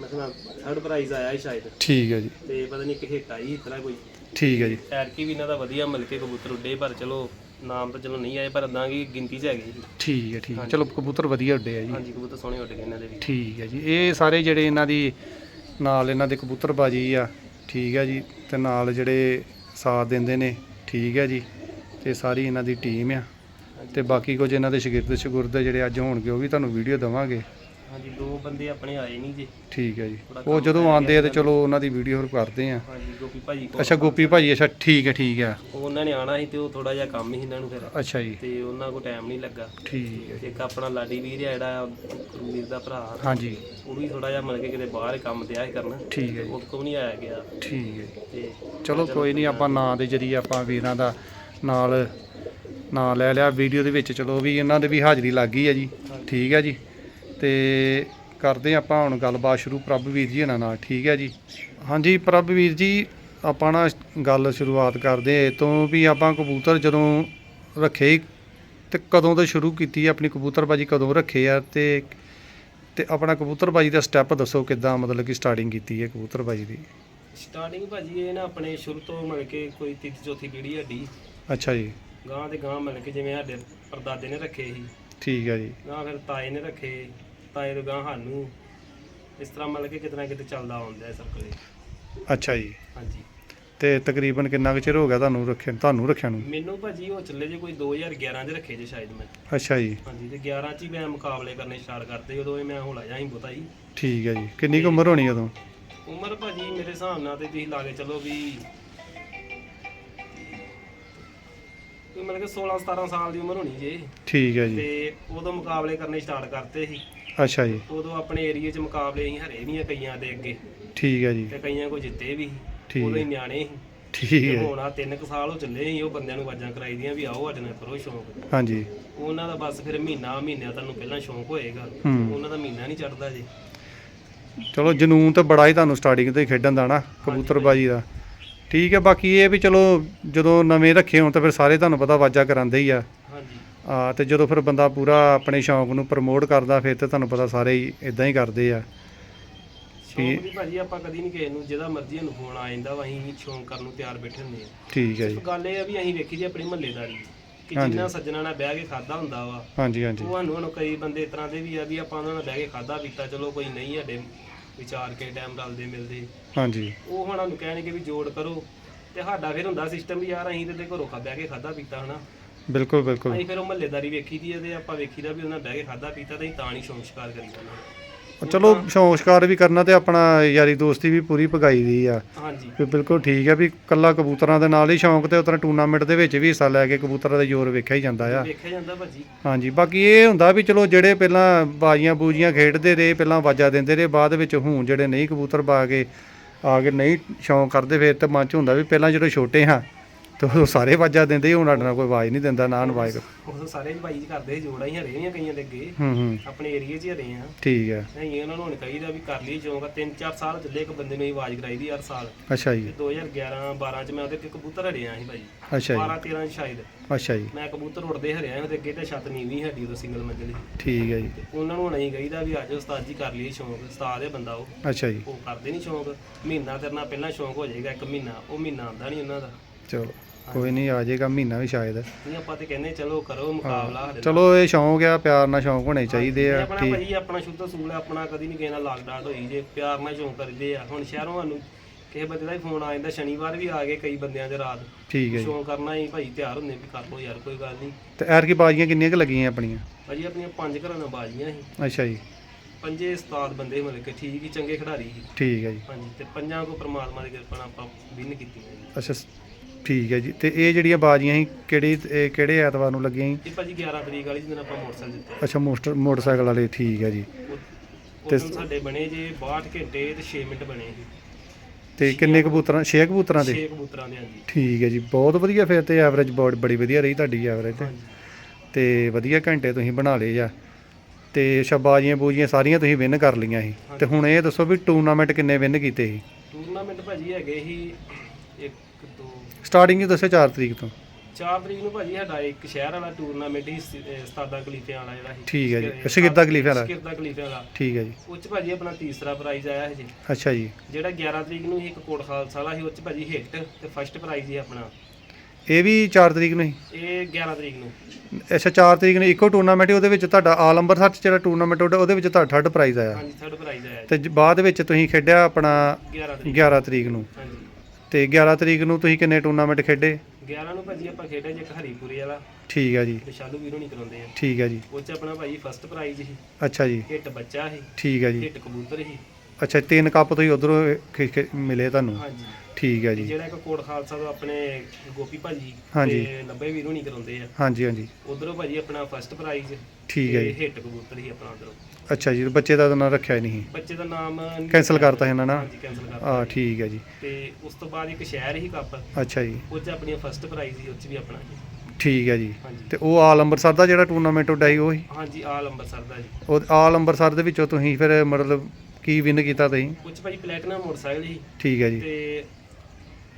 ਮੈਂ ਕਹਿੰਦਾ ਥਰਡ ਪ੍ਰਾਈਜ਼ ਆਇਆ ਸੀ ਸ਼ਾਇਦ। ਠੀਕ ਹੈ ਜੀ। ਤੇ ਪਤਾ ਨਹੀਂ ਕਿ ਹਿੱਟ ਆਈ ਇਸ ਤਰ੍ਹਾਂ ਕੋਈ। ਠੀਕ ਹੈ ਜੀ। ਐਰਕੀ ਵੀ ਇਹਨਾਂ ਦਾ ਵਧੀਆ ਮਿਲ ਕੇ ਕਬੂਤਰ ਉੱਡੇ ਪਰ ਚਲੋ ਨਾਮ ਤਾਂ ਚਲੋ ਨਹੀਂ ਆਏ ਪਰ ਅੱਦਾਂ ਕੀ ਗਿਣਤੀ 'ਚ ਹੈਗੇ ਸੀ ਠੀਕ ਹੈ ਠੀਕ ਹੈ। ਚਲੋ ਕਬੂਤਰ ਵਧੀਆ ਉੱਡੇ ਆ ਜੀ। ਹਾਂਜੀ ਕਬੂਤਰ ਸੋਹਣੇ ਉੱਡ ਗਏ ਇਹਨਾਂ ਦੇ ਵੀ। ਠੀਕ ਹੈ ਜੀ। ਇਹ ਸਾਰੇ ਜਿਹੜੇ ਇਹਨਾਂ ਦੀ ਨਾਲ ਇਹਨਾਂ ਦੇ ਕਬੂਤਰਬਾਜੀ ਆ ਠੀਕ ਹੈ ਜੀ। ਤੇ ਨਾਲ ਜਿਹੜੇ ਸਾਥ ਦਿੰਦੇ ਨੇ ਠੀਕ ਹੈ ਜੀ। ਤੇ ਸਾਰੀ ਇਹਨਾਂ ਦੀ ਟੀਮ ਆ। ਤੇ ਬਾਕੀ ਕੁਝ ਇਹਨਾਂ ਦੇ ਸ਼ਾਗਿਰਦ ਸ਼ਗੁਰਦ ਜਿਹੜੇ ਅੱਜ ਹੋਣਗੇ ਉਹ ਵੀ ਤੁਹਾਨੂੰ ਵੀਡੀਓ ਦਵਾਂਗੇ। ਹਾਂਜੀ ਦੋ ਬੰਦੇ ਆਪਣੇ ਆਏ ਨਹੀਂ ਜੀ। ਠੀਕ ਹੈ ਜੀ। ਉਹ ਜਦੋਂ ਆਉਂਦੇ ਆ ਤੇ ਚਲੋ ਉਹਨਾਂ ਦੀ ਵੀਡੀਓ ਹੋਰ ਕਰਦੇ ਆ। ਹਾਂਜੀ ਗੋਪੀ ਭਾਜੀ ਕੋਲ ਅੱਛਾ ਗੋਪੀ ਭਾਜੀ ਅੱਛਾ ਠੀਕ ਹੈ ਠੀਕ ਹੈ। ਉਹ ਉਹਨਾਂ ਨੇ ਆਣਾ ਸੀ ਤੇ ਉਹ ਥੋੜਾ ਜਿਹਾ ਕੰਮ ਸੀ ਇਹਨਾਂ ਨੂੰ ਫਿਰ। ਅੱਛਾ ਜੀ। ਤੇ ਉਹਨਾਂ ਕੋਲ ਟਾਈਮ ਨਹੀਂ ਲੱਗਾ। ਠੀਕ ਹੈ। ਇੱਕ ਆਪਣਾ ਲਾਡੀ ਵੀਰ ਆ ਜਿਹੜਾ ਗੁਰਵੀਰ ਦਾ ਭਰਾ। ਹਾਂਜੀ। ਉਹ ਵੀ ਥੋੜਾ ਜਿਹਾ ਮਿਲ ਕੇ ਕਿਤੇ ਬਾਹਰ ਕੰਮ ਦਿਆ ਸੀ ਕਰਨ। ਠੀਕ ਹੈ ਉਹ ਤੋਂ ਨਹੀਂ ਆਇਆ ਗਿਆ। ਠੀਕ ਹੈ ਤੇ ਚਲੋ ਕੋਈ ਨਹੀਂ ਆਪਾਂ ਨਾਂ ਦੇ ਜਰੀਏ ਆਪਾਂ ਵੀਰਾਂ ਦਾ ਨਾਲ ਨਾਂ ਲੈ ਲਿਆ। ਵੀਡੀਓ ਦੇ ਵਿੱਚ ਚਲੋ ਵੀ ਇਹਨਾਂ ਦੇ ਵੀ ਹਾਜ਼ਰੀ ਲੱਗ ਗਈ ਹੈ ਜੀ। ਠੀਕ ਹੈ ਜੀ। ਤੇ ਕਰਦੇ ਆਪਾਂ ਹੁਣ ਗੱਲਬਾਤ ਸ਼ੁਰੂ ਪ੍ਰਭ ਵੀਰ ਜੀ ਇਹਨਾਂ ਨਾਲ ਠੀਕ ਹੈ ਜੀ? ਹਾਂਜੀ ਪ੍ਰਭ ਵੀਰ ਜੀ ਆਪਾਂ ਨਾ ਗੱਲ ਸ਼ੁਰੂਆਤ ਕਰਦੇ ਤੋਂ ਵੀ ਆਪਾਂ ਕਬੂਤਰ ਜਦੋਂ ਰੱਖੇ ਤੇ ਕਦੋਂ ਤੋਂ ਸ਼ੁਰੂ ਕੀਤੀ ਹੈ ਆਪਣੀ ਕਬੂਤਰਬਾਜੀ ਕਦੋਂ ਰੱਖੇ ਆ ਤੇ ਤੇ ਆਪਣਾ ਕਬੂਤਰਬਾਜੀ ਦਾ ਸਟੈਪ ਦੱਸੋ ਕਿੱਦਾਂ ਮਤਲਬ ਕਿ ਸਟਾਰਟਿੰਗ ਕੀਤੀ ਹੈ ਕਬੂਤਰਬਾਜੀ ਦੀ? ਸਟਾਰਟਿੰਗ ਭਾਜੀ ਇਹ ਨਾ ਆਪਣੇ ਸ਼ੁਰੂ ਤੋਂ ਮਿਲ ਕੇ ਕੋਈ ਤੀਜੀ ਚੌਥੀ ਪੀੜ੍ਹੀ ਸਾਡੀ। ਅੱਛਾ ਜੀ। ਗਾਂ ਤੇ ਗਾਂ ਮਿਲ ਕੇ ਜਿਵੇਂ ਸਾਡੇ ਪਰਦਾਦੇ ਨੇ ਰੱਖੇ ਸੀ। ਠੀਕ ਹੈ ਜੀ। ਗਾਂ ਫਿਰ ਤਾਏ ਨੇ ਰੱਖੇ। ਤਾਏ ਤੋਂ ਗਾਂ ਸਾਨੂੰ ਇਸ ਤਰ੍ਹਾਂ ਮਿਲ ਕੇ ਕਿਤੇ ਨਾ ਕਿਤੇ ਚੱਲਦਾ ਆਉਂਦਾ ਹੈ ਸਰਕਲ ਅੱਛਾ ਜੀ। ਹਾਂਜੀ। ਤੇ ਤਕਰੀਬਨ ਕਿੰਨਾ ਕੁ ਚਿਰ ਹੋ ਗਿਆ ਤੁਹਾਨੂੰ ਰੱਖੇ ਤੁਹਾਨੂੰ ਰੱਖਿਆ ਨੂੰ? ਮੈਨੂੰ ਭਾਜੀ ਉਹ ਚੱਲੇ ਜੇ ਕੋਈ 2011 ਦੇ ਰੱਖੇ ਜੇ ਸ਼ਾਇਦ ਮੈਂ। ਅੱਛਾ ਜੀ। ਹਾਂਜੀ ਤੇ 11 ਚ ਹੀ ਮੈਂ ਮੁਕਾਬਲੇ ਕਰਨੇ ਸਟਾਰਟ ਕਰਤੇ ਉਦੋਂ ਇਹ ਮੈਂ ਹੋਲਾ ਜਾਂ ਹੀ ਬੋਤਾ ਹੀ। ਠੀਕ ਹੈ ਜੀ। ਕਿੰਨੀ ਕੁ ਉਮਰ ਹੋਣੀ ਉਦੋਂ? ਉਮਰ ਭਾਜੀ ਮੇਰੇ ਹਿਸਾਬ ਨਾਲ ਤੇ ਤੁਸੀਂ ਲਾ ਕੇ ਚੱਲੋ ਵੀ ਕੋਈ ਮਤਲਬ ਕਿ 16 17 ਸਾਲ ਦੀ ਉਮਰ ਹੋਣੀ ਜੇ। ਠੀਕ ਹੈ ਜੀ। ਤੇ ਉਦੋਂ ਮੁਕਾਬਲੇ ਕਰਨੇ ਸਟਾਰਟ ਕਰਤੇ ਸੀ। ਅੱਛਾ ਜੀ। ਉਦੋਂ ਆਪਣੇ ਏਰੀਆ 'ਚ ਮੁਕਾਬਲੇ ਅਸੀਂ ਹਰੇ ਨਹੀਂ ਆ ਕਈਆਂ ਦੇ ਅੱਗੇ। ਠੀਕ ਹੈ ਜੀ। ਤੇ ਕਈਆਂ ਕੋ ਜਿੱਤੇ ਵੀ। ਠੀਕ। ਉਦੋਂ ਹੀ ਨਿਆਣੇ ਸੀ। ਠੀਕ ਤੇ ਹੈ ਹੁਣ ਆ ਤਿੰਨ ਕੁ ਸਾਲ ਹੋ ਚੱਲੇ ਸੀ ਉਹ ਬੰਦਿਆਂ ਨੂੰ ਆਵਾਜ਼ਾਂ ਕਰਾਈ ਦੀਆਂ ਵੀ ਆਓ ਸਾਡੇ ਨਾਲ ਕਰੋ ਸ਼ੌਂਕ। ਹਾਂਜੀ। ਉਹਨਾਂ ਦਾ ਬਸ ਫਿਰ ਮਹੀਨਾ ਮਹੀਨਿਆਂ ਤੁਹਾਨੂੰ ਪਹਿਲਾਂ ਸ਼ੌਂਕ ਹੋਏਗਾ। ਹੂੰ। ਉਹਨਾਂ ਦਾ ਮਹੀਨਾ ਨਹੀਂ ਚੜਦਾ ਜੀ। ਚਲੋ ਜਨੂਨ ਤਾਂ ਬੜਾ ਹੀ ਤੁਹਾਨੂੰ ਸਟਾਰਟਿੰਗ ਤੋਂ ਹੀ ਖੇਡਣ ਦਾ ਨਾ ਕਬੂਤਰਬਾਜੀ ਦਾ। ਠੀਕ ਹੈ ਬਾਕੀ ਇਹ ਵੀ ਚਲੋ ਜਦੋਂ ਨਵੇਂ ਰੱਖੇ ਹੋਣ ਤਾਂ ਫਿਰ ਸਾਰੇ ਤੁਹਾਨੂੰ ਪਤਾ ਆਵਾਜ਼ਾਂ ਕਰਾਉਂਦੇ ਹੀ ਆ। ਹਾਂਜੀ। ਤੇ ਜਦੋਂ ਫਿਰ ਬੰਦਾ ਪੂਰਾ ਆਪਣੇ ਸ਼ੌਂਕ ਨੂੰ ਪ੍ਰਮੋਟ ਕਰਦਾ ਫਿਰ ਤੇ ਤੁਹਾਨੂੰ ਪਤਾ ਸਾਰੇ ਹੀ ਇਦਾਂ ਹੀ ਕਰਦੇ ਆ। ਸ਼ੌਂਕ ਦੀ ਭਾਜੀ ਆਪਾਂ ਕਦੀ ਨਹੀਂ ਕਿਸੇ ਨੂੰ ਜਿਹਦਾ ਮਰਜ਼ੀ ਨੂੰ ਫੋਨ ਆ ਜਾਂਦਾ ਵਾ ਅਸੀਂ ਸ਼ੌਂਕ ਕਰਨ ਨੂੰ ਤਿਆਰ ਬੈਠੇ ਹੁੰਦੇ ਆ। ਠੀਕ ਹੈ ਜੀ। ਸਿਰਫ ਗੱਲ ਇਹ ਆ ਵੀ ਅਸੀਂ ਵੇਖੀ ਜੀ ਆਪਣੀ ਮਹੱਲੇਦਾਰੀ ਕਿ ਹਾਂਜੀ। ਜਿੰਨਾ ਸੱਜਣਾ ਨਾਲ ਬਹਿ ਕੇ ਖਾਦਾ ਹੁੰਦਾ ਵਾ ਹਾਂਜੀ ਹਾਂਜੀ। ਤੁਹਾਨੂੰ ਹੁਣ ਕਈ ਬੰਦੇ ਇਸ ਤਰ੍ਹਾਂ ਦੇ ਵੀ ਆ ਵੀ ਆਪਾਂ ਉਹਨਾਂ ਨਾਲ ਬਹਿ ਕੇ ਖਾਦਾ ਪੀਤਾ ਚਲੋ ਕੋਈ ਨਹੀਂ ਸਾਡੇ ਵਿਚਾਰ ਕੇ ਟਾਈਮ ਰਲਦੇ ਮਿਲਦੇ। ਹਾਂਜੀ। ਉਹ ਹੁਣ ਕਹਿਣਗੇ ਵੀ ਜੋੜ ਕਰੋ ਤੇ ਸਾਡਾ ਫਿਰ ਹੁੰਦਾ ਸਿਸਟਮ ਵੀ ਯਾਰ ਅਸੀਂ ਤੇ ਤੇ ਘਰੋਂ ਖਾ ਬਹਿ ਕੇ ਖਾਦਾ ਪੀਤਾ ਹਨਾ। ਬਿਲਕੁਲ ਬਿਲਕੁਲ। ਅਸੀਂ ਫਿਰ ਉਹ ਮਹੱਲੇਦਾਰੀ ਵੇਖੀ ਦੀ ਆ ਤੇ ਆਪਾਂ ਵੇਖੀਦਾ ਵੀ ਉਹਨਾਂ ਬਹਿ ਕੇ ਖਾਦਾ ਪੀਤਾ ਤੇ ਅਸੀਂ ਤਾਂ ਨਹੀਂ ਸ਼ੌਂਕ ਸ਼ਿਕਾਰ ਕਰੀ ਜਾਂਦੇ। ਚਲੋ ਸ਼ੌਂਕ ਸ਼ਿਕਾਰ ਵੀ ਕਰਨਾ ਤੇ ਆਪਣਾ ਯਾਰੀ ਦੋਸਤੀ ਵੀ ਪੂਰੀ ਪਗਾਈ ਦੀ ਆ। ਹਾਂਜੀ। ਵੀ ਬਿਲਕੁਲ ਠੀਕ ਹੈ ਵੀ ਕੱਲਾ ਕਬੂਤਰਾਂ ਦੇ ਨਾਲ ਹੀ ਸ਼ੌਂਕ ਤੇ ਉਤਰਾ ਟੂਰਨਾਮੈਂਟ ਦੇ ਵਿੱਚ ਵੀ ਹਿੱਸਾ ਲੈ ਕੇ ਕਬੂਤਰਾਂ ਦਾ ਜ਼ੋਰ ਵੇਖਿਆ ਹੀ ਜਾਂਦਾ ਆ। ਵੇਖਿਆ ਜਾਂਦਾ ਭਾਜੀ। ਹਾਂਜੀ ਬਾਕੀ ਇਹ ਹੁੰਦਾ ਵੀ ਚਲੋ ਜਿਹੜੇ ਪਹਿਲਾਂ ਬਾਜੀਆਂ ਬੂਜੀਆਂ ਖੇਡਦੇ ਰਹੇ ਪਹਿਲਾਂ ਆਵਾਜ਼ਾਂ ਦਿੰਦੇ ਰਹੇ ਬਾਅਦ ਵਿੱਚ ਹੁਣ ਜਿਹੜੇ ਨਹੀਂ ਕਬੂਤਰ ਪਾ ਕੇ ਆ ਕੇ ਨਹੀਂ ਸ਼ੌਂਕ ਕਰਦੇ ਫਿਰ ਤੇ ਮਨ ਚ ਹੁੰਦਾ ਵੀ ਪਹਿਲਾਂ ਜਦੋਂ ਛੋਟੇ ਹਾਂ ਤੇ ਉਹ ਸਾਰੇ ਆਵਾਜ਼ਾਂ ਦਿੰਦੇ ਸੀ, ਹੁਣ ਸਾਡੇ ਨਾਲ ਕੋਈ ਆਵਾਜ਼ ਨਹੀਂ ਦਿੰਦਾ ਨਾ ਕਰ ਉਦੋਂ ਸਾਰੇ ਭਾਈ ਜੀ ਕਰਦੇ ਸੀ ਜੋੜਾ ਹੀ ਹਰੇ ਆ ਕਈਆਂ ਦੇ ਅੱਗੇ। ਹੂੰ ਹੂੰ। ਆਪਣੇ ਏਰੀਏ 'ਚ ਹੀ ਹਰੇ ਆ। ਠੀਕ ਹੈ ਨਹੀਂ ਉਹਨਾਂ ਨੂੰ ਹੁਣ ਕਹੀਦਾ ਵੀ ਕਰ ਲਈ ਸ਼ੌਂਕ ਆ ਤਿੰਨ ਚਾਰ ਸਾਲ ਚੱਲੇ ਇੱਕ ਬੰਦੇ ਨੂੰ ਹੀ ਆਵਾਜ਼ ਕਰਾਈ ਦੀ ਹਰ ਸਾਲ। ਅੱਛਾ ਜੀ। ਤੇ 2011 12 ਚ ਮੈਂ ਉਹਦੇ ਇੱਕ ਕਬੂਤਰ ਹਰਿਆ ਸੀ ਭਾਈ। ਅੱਛਾ ਜੀ। 12 13 ਚ ਸ਼ਾਇਦ। ਅੱਛਾ ਜੀ। ਮੈਂ ਕਬੂਤਰ ਉੜਦੇ ਹਰਿਆ ਉਹਦੇ ਅੱਗੇ ਤੇ ਛੱਤ ਨੀਵੀਂ ਸਾਡੀ ਉਦੋਂ ਸਿੰਗਲ ਮੰਜ਼ਲੀ ਠੀਕ ਹੈ ਜੀ। ਤੇ ਉਹਨਾਂ ਨੂੰ ਨਹੀਂ ਕਹੀਦਾ ਵੀ ਅੱਜ ਉਸਤਾਦ ਜੀ ਕਰ ਲਈ ਸ਼ੌਂਕ ਉਸਤਾਦ ਹੈ ਬੰਦਾ ਉਹ। ਅੱਛਾ ਜੀ। ਉਹ ਕਰਦੇ ਨਹੀਂ ਸ਼ੌਂਕ ਮਹੀਨਾ ਤੇਰੇ ਨਾਲ ਪਹਿਲਾਂ ਸ਼ੌਂਕ ਹੋ ਜਾਏਗਾ ਇੱਕ ਮਹੀਨਾ ਉਹ ਮਹੀਨਾ ਆਉਂਦਾ ਨਹੀਂ ਉਹਨਾਂ ਦਾ। ਚਲੋ। ਕੋਈ ਨਹੀਂ ਆ ਜਾਏਗਾ ਮਹੀਨਾ ਵੀ ਸ਼ਾਇਦ। ਨਹੀਂ ਆਪਾਂ ਤੇ ਕਹਿੰਦੇ ਚਲੋ ਕਰੋ ਮੁਕਾਬਲਾ ਸਾਡੇ ਨਾਲ। ਚਲੋ ਇਹ ਸ਼ੌਂਕ ਆ ਪਿਆਰ ਨਾਲ ਸ਼ੌਂਕ ਹੋਣੇ ਚਾਹੀਦੇ ਆ ਆਪਣਾ ਠੀਕ ਭਾਈ ਆਪਣਾ ਸ਼ੁੱਧ ਅਸੂਲ ਹੈ ਆਪਣਾ ਕਦੀ ਨਹੀਂ ਕਿਸੇ ਨਾਲ ਹੋਈ ਜੇ ਪਿਆਰ ਨਾਲ ਸ਼ੌਂਕ ਕਰਦੇ ਆ। ਹੁਣ ਸ਼ਹਿਰੋਂ ਸਾਨੂੰ ਕਿਸੇ ਬੰਦੇ ਦਾ ਹੀ ਫੋਨ ਆ ਜਾਂਦਾ ਸ਼ਨੀਵਾਰ ਵੀ ਆ ਗਏ ਕਈ ਬੰਦਿਆਂ ਦੇ ਰਾਤ। ਠੀਕ ਹੈ ਜੀ। ਸ਼ੌਂਕ ਕਰਨਾ ਹੀ ਭਾਈ ਤਿਆਰ ਹੁੰਦੇ ਵੀ ਕਰ ਲਓ ਯਾਰ ਕੋਈ ਗੱਲ ਨਹੀਂ। ਤੇ ਐਰ ਕੀ ਬਾਜੀਆਂ ਕਿੰਨੀਆਂ ਕੁ ਲੱਗੀਆਂ ਆਪਣੀਆਂ? ਭਾਜੀ ਆਪਣੀਆਂ ਪੰਜ ਘਰਾਂ ਨਾਲ ਬਾਜੀਆਂ ਸੀ। ਅੱਛਾ ਜੀ। ਪੰਜੇ ਉਸਤਾਦ ਬੰਦੇ ਮਤਲਬ ਕਿ ਠੀਕ ਹੀ ਚੰਗੇ ਖਿਡਾਰੀ ਸੀ। ਠੀਕ ਹੈ ਜੀ। ਹਾਂਜੀ ਤੇ ਪੰਜਾਂ ਕੋ ਪ੍ਰਮਾਤਮਾ ਦੀ ਕਿਰਪਾ ਨਾਲ ਆਪਾਂ ਵਿਨ ਕੀਤੀਆਂ ਜੀ। ਅੱਛਾ ਸ- ਠੀਕ ਹੈ ਜੀ। ਤੇ ਇਹ ਜਿਹੜੀਆਂ ਬਾਜੀਆਂ ਸੀ ਕਿਹੜੀ ਇਹ ਕਿਹੜੇ ਐਤਵਾਰ ਨੂੰ ਲੱਗੀਆਂ ਸੀ? ਇਹ ਭਾਜੀ 11 ਤਰੀਕ ਵਾਲੀ ਦਿਨ ਆਪਾਂ ਮੋਟਰਸਾਈਕਲ ਜਿੱਤੇ। ਅੱਛਾ ਮੋਟਰ ਮੋਟਰਸਾਈਕਲ ਵਾਲੇ ਠੀਕ ਹੈ ਜੀ। ਦਿਨ ਸਾਡੇ ਬਣੇ ਜੇ 62 ਘੰਟੇ ਤੇ 6 ਮਿੰਟ ਬਣੇ ਸੀ ਤੇ ਕਿੰਨੇ ਕਬੂਤਰਾਂ 6 ਕਬੂਤਰਾਂ ਦੇ? 6 ਕਬੂਤਰਾਂ ਦੇ ਹਾਂਜੀ। ਠੀਕ ਹੈ ਜੀ ਬਹੁਤ ਵਧੀਆ ਫਿਰ ਤੇ ਐਵਰੇਜ ਬਹੁਤ ਬੜੀ ਵਧੀਆ ਰਹੀ ਤੁਹਾਡੀ ਐਵਰੇਜ ਤੇ ਤੇ ਵਧੀਆ ਘੰਟੇ ਤੁਸੀਂ ਬਣਾ ਲਏ ਆ। ਤੇ ਸ਼ਬਾਜੀਆਂ ਬੂਜੀਆਂ ਸਾਰੀਆਂ ਤੁਸੀਂ ਵਿਨ ਕਰ ਲਈਆਂ ਸੀ। ਤੇ ਹੁਣ ਇਹ ਦੱਸੋ ਵੀ ਟੂਰਨਾਮੈਂਟ ਕਿੰਨੇ ਵਿਨ ਕੀਤੇ ਸੀ? ਟੂਰਨਾਮੈਂਟ ਭਾਜੀ ਹੈਗੇ ਸੀ 1 2 ਸਟਾਰਟਿੰਗ ਹੀ ਦੱਸੋ 4 ਤਰੀਕ ਤੋਂ। 4 ਤਰੀਕ ਨੂੰ ਭਾਜੀ ਸਾਡਾ ਇੱਕ ਸ਼ਹਿਰ ਵਾਲਾ ਟੂਰਨਾਮੈਂਟ ਸ- ਸਤਾਦਾ ਕਲੀਫਿਆਂ ਵਾਲਾ ਜਿਹੜਾ ਸੀ। ਠੀਕ ਹੈ ਜੀ। ਸ਼ਗਿਰਦਾ ਕਲੀਫੇ ਵਾਲਾ। ਸ਼ਗਿਰਦਾ ਕਲੀਫਿਆਂ ਵਾਲਾ। ਠੀਕ ਹੈ ਜੀ। ਉਹ ਚ ਭਾਜੀ ਆਪਣਾ ਤੀਸਰਾ ਪ੍ਰਾਈਜ਼ ਆਇਆ ਸੀ। ਜੀ ਅੱਛਾ ਜੀ। ਜਿਹੜਾ 11 ਤਰੀਕ ਨੂੰ ਇੱਕ ਕੋਟ ਖਾਲਸਾ ਵਾਲਾ ਸੀ ਉਹ ਚ ਭਾਜੀ ਹਿੱਟ ਤੇ ਫਸਟ ਪ੍ਰਾਈਜ਼ ਸੀ ਆਪਣਾ। ਇਹ ਵੀ 4 ਤਰੀਕ ਨੂੰ ਸੀ? ਇਹ 11 ਤਰੀਕ ਨੂੰ। ਅੱਛਾ 4 ਤਰੀਕ ਨੂੰ ਇੱਕੋ ਟੂਰਨਾਮੈਂਟ ਉਹਦੇ ਵਿੱਚ ਤੁਹਾਡਾ ਆਲ ਅੰਬਰਸਰ 'ਚ ਜਿਹੜਾ ਟੂਰਨਾਮੈਂਟ ਉਹਦੇ ਵਿੱਚ ਤੁਹਾਡਾ ਥਰਡ ਪ੍ਰਾਈਜ਼ ਆਇਆ। ਹਾਂਜੀ ਥਰਡ ਪ੍ਰਾਈਜ਼ ਆਇਆ ਤੇ ਬਾਅਦ ਵਿੱਚ ਤੁਸੀਂ ਖੇਡਿਆ ਆਪਣਾ 11 ਤਰੀਕ 11 ਤਰੀਕ ਨੂੰ। ਹਾਂਜੀ। ਤੇ 11 ਤਰੀਕ ਨੂੰ ਤੁਸੀਂ ਕਿੰਨੇ ਟੂਰਨਾਮੈਂਟ ਖੇਡੇ? 11 ਨੂੰ ਭਾਜੀ ਆਪਾਂ ਖੇਡਿਆ ਜੀ ਇੱਕ ਹਰੀਪੁਰੇ ਵਾਲਾ। ਠੀਕ ਹੈ ਜੀ। ਵਿਸ਼ਾਲੂ ਵੀਰੋ ਨਹੀਂ ਕਰਾਉਂਦੇ ਆ। ਠੀਕ ਹੈ ਜੀ। ਉਹ ਚ ਆਪਣਾ ਭਾਜੀ ਫਸਟ ਪ੍ਰਾਈਜ਼ ਸੀ। ਅੱਛਾ ਜੀ। ਹਿੱਟ ਬੱਚਾ ਸੀ। ਠੀਕ ਹੈ ਜੀ। ਹਿੱਟ ਕਬੂਤਰ ਸੀ। ਅੱਛਾ ਤਿੰਨ ਕੱਪ ਤੁਸੀਂ ਉਧਰੋਂ ਮਿਲੇ ਤੁਹਾਨੂੰ? ਹਾਂਜੀ। ਠੀਕ ਹੈ ਜੀ। ਜਿਹੜਾ ਇੱਕ ਕੋਟ ਖਾਲਸਾ ਤੋਂ ਆਪਣੇ ਗੋਪੀ ਭਾਜੀ ਹਾਂਜੀ। ਤੇ 90 ਵੀਰੋ ਨਹੀਂ ਕਰਾਉਂਦੇ ਆ। ਹਾਂਜੀ ਹਾਂਜੀ। ਉਧਰੋਂ ਭਾਜੀ ਆਪਣਾ ਫਸਟ ਪ੍ਰਾਈਜ਼ ਠੀਕ ਹੈ ਜੀ। ਹਿੱਟ ਕਬੂਤਰ ਸੀ ਆਪਣਾ ਉਧਰੋਂ। ਅੱਛਾ ਜੀ ਬੱਚੇ ਦਾ ਤਾਂ ਨਾਂ ਰੱਖਿਆ ਹੀ ਨਹੀਂ ਬੱਚੇ ਦਾ ਨਾਮ ਕੈਂਸਲ ਕਰਤਾ ਇਹਨਾਂ ਹਾਂਜੀ ਕਰਤਾ ਆ ਠੀਕ ਹੈ ਜੀ। ਤੇ ਉਸ ਤੋਂ ਬਾਅਦ ਇੱਕ ਸ਼ਹਿਰ ਹੀ ਕੱਪ। ਅੱਛਾ ਜੀ। ਉਹ ਚ ਆਪਣੀਆਂ ਫਸਟ ਪ੍ਰਾਈਜ਼ ਸੀ ਉਹ ਚ ਵੀ ਆਪਣਾ ਸੀ। ਠੀਕ ਹੈ ਜੀ। ਹਾਂਜੀ। ਤੇ ਉਹ ਆਲ ਅੰਮ੍ਰਿਤਸਰ ਦਾ ਜਿਹੜਾ ਟੂਰਨਾਮੈਂਟ ਉਹ ਡਾਈ ਉਹ? ਹੀ ਹਾਂਜੀ ਆਲ ਅੰਬਰਸਰ ਦਾ ਜੀ। ਉਹ ਆਲ ਅੰਮ੍ਰਿਤਸਰ ਦੇ ਵਿੱਚੋਂ ਤੁਸੀਂ ਫਿਰ ਮਤਲਬ ਕੀ ਵਿਨ ਕੀਤਾ ਤੁਸੀਂ? ਚ ਭਾਜੀ ਪਲੈਟੀਨਮ ਮੋਟਰਸਾਈਕਲ ਸੀ। ਠੀਕ ਹੈ ਜੀ। ਤੇ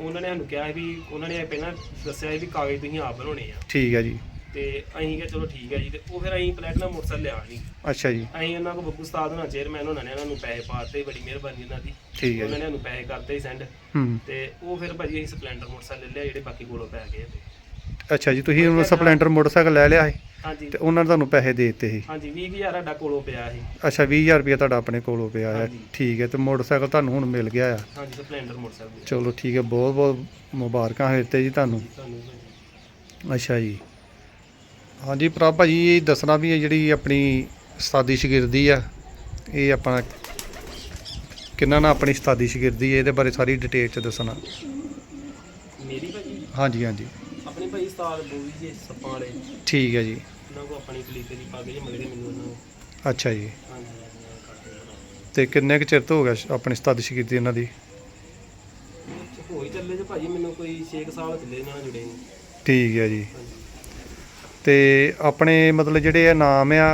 ਉਹਨਾਂ ਨੇ ਸਾਨੂੰ ਕਿਹਾ ਵੀ ਉਹਨਾਂ ਨੇ ਪਹਿਲਾਂ ਦੱਸਿਆ ਸੀ ਵੀ ਕਾਗਜ਼ ਤੁਸੀਂ ਆਪ ਬਣਾਉਣੇ ਆ। ਠੀਕ ਹੈ ਜੀ। ਤੇ ਅਸੀਂ ਕਿਹਾ ਚਲੋ ਠੀਕ ਹੈ ਜੀ ਤੇ ਉਹ ਫਿਰ ਅਸੀਂ ਪਲੈਟੀਨਮ ਮੋਟਰਸਾਈਕਲ ਲਿਆ ਨਹੀਂ ਅੱਛਾ ਜੀ। ਅਸੀਂ ਉਹਨਾਂ ਕੋ ਬੱਬੂ ਉਸਤਾਦ ਹੋਣਾ ਚੇਅਰਮੈਨ ਉਹਨਾਂ ਨੇ ਉਹਨਾਂ ਨੂੰ ਪੈਸੇ ਪਾਤੇ ਬੜੀ ਮਿਹਰਬਾਨੀ ਉਹਨਾਂ ਦੀ। ਠੀਕ ਹੈ ਉਹਨਾਂ ਜੀ ਨੇ ਸਾਨੂੰ ਪੈਸੇ ਕਰਤੇ ਸੈਂਡ ਹੂੰ। ਤੇ ਉਹ ਫਿਰ ਭਾਜੀ ਅਸੀਂ ਸਪਲੈਂਡਰ ਮੋਟਰਸਾਈਕਲ ਲੈ ਲਿਆ ਜਿਹੜੇ ਬਾਕੀ ਕੋਲੋਂ ਪੈ ਗਏ ਤੇ। ਅੱਛਾ ਜੀ ਤੁਸੀਂ ਹੁਣ ਸਪਲੈਂਡਰ ਮੋਟਰਸਾਈਕਲ ਲੈ ਲਿਆ ਹੈ ਹਾਂਜੀ। ਤੇ ਉਹਨਾਂ ਨੇ ਤੁਹਾਨੂੰ ਪੈਸੇ ਦੇ ਦਿੱਤੇ ਸੀ? ਹਾਂਜੀ 20000 ਸਾਡਾ ਕੋਲੋਂ ਪਿਆ ਸੀ। ਅੱਛਾ 20000 ਰੁਪਏ ਤੁਹਾਡਾ ਆਪਣੇ ਕੋਲੋਂ ਪਿਆ ਹੈ। ਹਾਂਜੀ। ਠੀਕ ਹੈ ਤੇ ਮੋਟਰਸਾਈਕਲ ਤੁਹਾਨੂੰ ਹੁਣ ਮਿਲ ਗਿਆ ਆ? ਹਾਂਜੀ ਸਪਲੈਂਡਰ ਮੋਟਰਸਾਈਕਲ ਚਲੋ ਠੀਕ ਹੈ ਬਹੁਤ ਬਹੁਤ ਮੁਬਾਰਕਾਂ ਹੈ ਤੇ ਜੀ ਤੁਹਾਨੂੰ। ਅੱਛਾ ਜੀ। ਹਾਂਜੀ ਭਰਾ ਭਾਜੀ ਇਹ ਦੱਸਣਾ ਵੀ ਇਹ ਜਿਹੜੀ ਆਪਣੀ ਉਸਤਾਦੀ ਸ਼ਾਗਿਰਦੀ ਆ ਇਹ ਆਪਣਾ ਕਿੰਨਾ ਨਾ ਆਪਣੀ ਉਸਤਾਦੀ ਸ਼ਾਗਿਰਦੀ ਹੈ ਇਹਦੇ ਬਾਰੇ ਸਾਰੀ ਡਿਟੇਲ ਚ ਦੱਸਣਾ। ਮੇਰੀ ਭਾਜੀ? ਹਾਂਜੀ ਹਾਂਜੀ। ਉਸਤਾਦ ਬੋਲੀ ਜੀ ਸੱਪਾਂ ਵਾਲੇ ਠੀਕ ਹੈ ਜੀ। ਉਹਨਾਂ ਕੋ ਆਪਣੀ ਕਲੀਕੇ ਦੀ ਪੱਗ ਜੀ ਮਿਲ ਗਈ ਮੈਨੂੰ ਉਹਨਾਂ ਨੂੰ। ਅੱਛਾ ਜੀ। ਹਾਂਜੀ ਤੇ ਕਿੰਨੇ ਕੁ ਚਿਰ ਤੋਂ ਹੋ ਗਿਆ ਸ਼- ਆਪਣੀ ਉਸਤਾਦੀ ਸ਼ਾਗਿਰਦੀ ਇਹਨਾਂ ਦੀ? ਨੂੰ। ਹੋ ਹੀ ਚੱਲੇ ਜੇ ਭਾਜੀ ਮੈਨੂੰ ਕੋਈ 6 ਸਾਲ ਚੱਲੇ ਇਹਨਾਂ ਨਾਲ ਜੁੜੇ ਨੂੰ। ਠੀਕ ਹੈ ਜੀ। ਹਾਂਜੀ। ਤੇ ਆਪਣੇ ਮਤਲਬ ਜਿਹੜੇ ਇਹ ਨਾਮ ਆ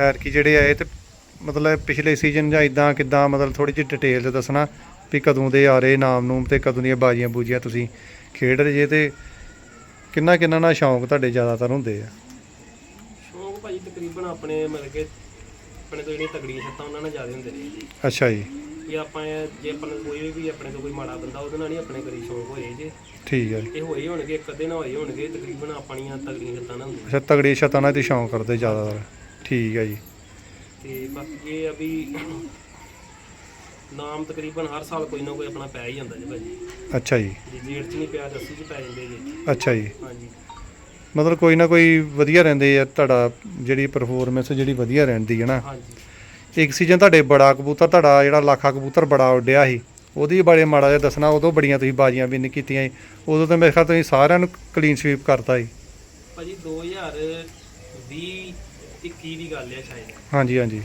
ਐਰਕੀ ਜਿਹੜੇ ਆ ਇਹ ਤੇ ਮਤਲਬ ਪਿਛਲੇ ਸੀਜ਼ਨ ਜਾਂ ਇਦਾਂ ਕਿਦਾਂ ਮਤਲਬ ਥੋੜੀ ਜਿਹੀ ਡਿਟੇਲ ਦੱਸਣਾ ਵੀ ਕਦੋਂ ਦੇ ਆ ਰਹੇ ਨਾਮ ਨੂੰ ਤੇ ਕਦੋਂ ਦੀਆਂ ਬਾਜੀਆਂ ਬੂਜੀਆਂ ਤੁਸੀਂ ਖੇਡ ਰਹੇ ਜੇ ਤੇ ਕਿੰਨਾ ਕਿੰਨਾ ਨਾਲ ਸ਼ੌਂਕ ਤੁਹਾਡੇ ਜ਼ਿਆਦਾਤਰ ਹੁੰਦੇ ਆ? ਭਾਜੀ ਤਕਰੀਬਨ ਆਪਣੇ ਮਤਲਬ ਕਿ ਆਪਣੇ ਤੋਂ ਜਿਹੜੀਆਂ ਤਗੜੀਆਂ ਛੱਤਾਂ ਉਹਨਾਂ ਨਾਲ ਜ਼ਿਆਦਾ ਹੁੰਦੇ ਨੇ। ਅੱਛਾ ਜੀ। ਵੀ ਆਪਾਂ ਜੇ ਆਪਾਂ ਨੂੰ ਕੋਈ ਵੀ ਆਪਣੇ ਤੋਂ ਕੋਈ ਮਾੜਾ ਬੰਦਾ ਉਹਦੇ ਨਾਲ ਨਹੀਂ ਆਪਣੇ ਕਰੀ ਸ਼ੌਂਕ ਹੋਏ ਜੇ। ਠੀਕ ਹੈ ਇਹ ਹੋਏ ਹੋਣਗੇ ਇੱਕ ਅੱਧੇ ਨਾਲ ਹੋਏ ਹੋਣਗੇ ਤਕਰੀਬਨ ਆਪਣੀਆਂ ਤਗੜੀਆਂ ਛੱਤਾਂ ਨਾਲ ਹੁੰਦੀਆਂ ਅੱਛਾ ਤਗੜੀ ਛੱਤਾਂ ਨਾਲ ਤੇ ਸ਼ੌਂਕ ਕਰਦੇ ਜ਼ਿਆਦਾਤਰ। ਠੀਕ ਹੈ ਜੀ। ਤੇ ਬਾਕੀ ਇਹ ਆ ਵੀ ਨਾਮ ਤਕਰੀਬਨ ਹਰ ਸਾਲ ਕੋਈ ਨਾ ਕੋਈ ਆਪਣਾ ਪੈ ਹੀ ਜਾਂਦਾ ਜੀ ਭਾਜੀ ਅੱਛਾ ਜੀ। ਜੇ ਚ ਨਹੀਂ ਪਿਆ ਅੱਸੀ ਚ ਪੈ ਜਾਂਦੇ ਜੀ। ਅੱਛਾ ਜੀ। ਹਾਂਜੀ। ਮਤਲਬ ਕੋਈ ਨਾ ਕੋਈ ਵਧੀਆ ਰਹਿੰਦੇ ਆ ਤੁਹਾਡਾ ਜਿਹੜੀ ਪਰਫਾਰਮੈਂਸ ਜਿਹੜੀ ਵਧੀਆ ਰਹਿੰਦੀ ਹੈ ਨਾ। ਹਾਂਜੀ। ਇੱਕ ਸੀਜ਼ਨ ਤੁਹਾਡੇ ਬੜਾ ਕਬੂਤਰ ਤੁਹਾਡਾ ਜਿਹੜਾ ਲਾਖਾ ਕਬੂਤਰ ਬੜਾ ਉੱਡਿਆ ਸੀ ਉਹਦੀ ਬਾਰੇ ਮਾੜਾ ਜਿਹਾ ਦੱਸਣਾ ਉਦੋਂ ਬੜੀਆਂ ਤੁਸੀਂ ਬਾਜ਼ੀਆਂ ਵੀ ਨਹੀਂ ਕੀਤੀਆਂ ਸੀ ਉਦੋਂ ਤਾਂ ਮੇਰੇ ਖਿਆਲ ਤੁਸੀਂ ਸਾਰਿਆਂ ਨੂੰ ਕਲੀਨ ਸਵੀਪ ਕਰਤਾ ਸੀ ਭਾਜੀ 2020 21 ਦੀ ਗੱਲ ਹੈ ਸ਼ਾਇਦ। ਹਾਂਜੀ ਹਾਂਜੀ।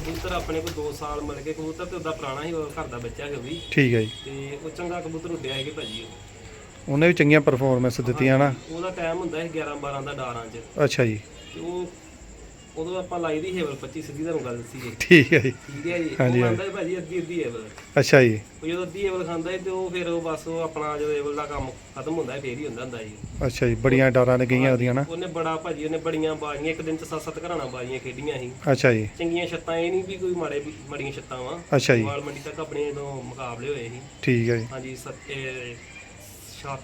ਕਬੂਤਰ ਆਪਣੇ ਕੋਲ 2 ਸਾਲ ਮਿਲ ਕੇ ਕਬੂਤਰ ਤੇ ਉਹਦਾ ਪੁਰਾਣਾ ਉਹ ਘਰ ਦਾ ਬੱਚਾ ਉਹ ਵੀ। ਠੀਕ ਹੈ ਜੀ। ਤੇ ਉਹ ਚੰਗਾ ਕਬੂਤਰ ਉੱਡਿਆ ਹੈਗੇ ਭਾਜੀ ਉਹ। ਉਹਨੇ ਵੀ ਚੰਗੀਆਂ ਪਰਫਾਰਮੈਂਸ ਦਿੱਤੀਆਂ ਨਾ ਉਹਦਾ ਟਾਈਮ ਹੁੰਦਾ ਸੀ 11 12 ਦਾ ਡਾਰਾਂ 'ਚ। ਅੱਛਾ ਜੀ। ਤੇ ਉਹ ਉਦੋਂ ਆਪਾਂ ਲਾਈ ਦੀ ਹੇਵਲ 25 ਸਿੱਧੀ ਤੁਹਾਨੂੰ ਗੱਲ ਦੱਸੀ ਹੈ ਠੀਕ ਹੈ ਜੀ। ਠੀਕ ਹੈ ਜੀ। ਹਾਂਜੀ, ਉਹ ਖਾਂਦਾ ਸੀ ਭਾਜੀ ਅੱਧੀ ਅੱਧੀ ਹੇਵਲ। ਅੱਛਾ ਜੀ। ਉਹ ਜਦੋਂ ਅੱਧੀ ਹੇਵਲ ਖਾਂਦਾ ਤੇ ਉਹ ਫਿਰ ਉਹ ਬਸ ਉਹ ਆਪਣਾ ਜਦੋਂ ਹੇਵਲ ਦਾ ਕੰਮ ਖਤਮ ਹੁੰਦਾ ਹੈ ਫੇਰ ਹੀ ਹੁੰਦਾ ਹੁੰਦਾ ਜੀ। ਅੱਛਾ ਜੀ ਬੜੀਆਂ ਡਾਰਾਂ ਨੇ ਗਈਆਂ ਉਹਦੀਆਂ ਨਾ? ਉਹਨੇ ਬੜਾ ਭਾਜੀ ਉਹਨੇ ਬੜੀਆਂ ਬਾਜ਼ੀਆਂ ਇੱਕ ਦਿਨ ਚ ਸੱਤ ਸੱਤ ਘਰਾਣਾ ਬਾਜ਼ੀਆਂ ਖੇਡੀਆਂ ਸੀ। ਅੱਛਾ ਜੀ। ਚੰਗੀਆਂ ਛੱਤਾਂ ਇਹ ਨਹੀਂ ਵੀ ਕੋਈ ਮਾੜੇ ਮੜੀਆਂ ਛੱਤਾਂ ਵਾ। ਅੱਛਾ ਜੀ। ਵਾਲ ਮੰਡੀ ਤੱਕ ਆਪਣੇ ਜਦੋਂ ਮੁਕਾਬਲੇ ਹੋਏ ਸੀ। ਠੀਕ ਹੈ ਜੀ। ਹਾਂਜੀ ਸੱਤ ਇਹ ਛੱਤ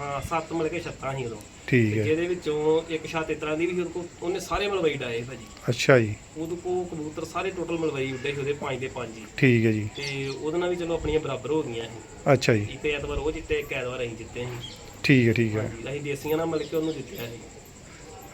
ਹਾਂ ਸੱਤ ਮਿਲ ਕੇ ਛੱਤਾਂ ਸੀ ਉਦੋਂ। ਠੀਕ ਹੈ। ਜਿਹਦੇ ਵਿੱਚੋਂ ਇੱਕ ਛੱਤ ਇਸ ਤਰ੍ਹਾਂ ਦੀ ਵੀ ਸੀ ਉਹਦੇ ਕੋਲ ਉਹਨੇ ਸਾਰੇ ਮਲਵਈ ਡਾਏ ਭਾਜੀ। ਅੱਛਾ ਜੀ। ਉਹਦੇ ਕੋਲ ਕਬੂਤਰ ਸਾਰੇ ਟੋਟਲ ਮਲਵਈ ਉੱਡੇ ਸੀ ਉਹਦੇ ਪੰਜ ਦੇ ਪੰਜ ਹੀ। ਠੀਕ ਹੈ ਜੀ। ਤੇ ਉਹਦੇ ਨਾਲ ਵੀ ਚਲੋ ਆਪਣੀਆਂ ਬਰਾਬਰ ਹੋ ਗਈਆਂ ਸੀ। ਅੱਛਾ ਜੀ। ਇੱਕ ਐਤਵਾਰ ਉਹ ਜਿੱਤੇ ਇੱਕ ਐਤਵਾਰ ਅਸੀਂ ਜਿੱਤੇ ਸੀ। ਠੀਕ ਹੈ ਠੀਕ ਹੈ। ਹਾਂਜੀ ਅਸੀਂ ਦੇਸੀਆਂ ਨਾਲ ਮਿਲ ਕੇ ਉਹਨੂੰ ਜਿੱਤਿਆ ਸੀ।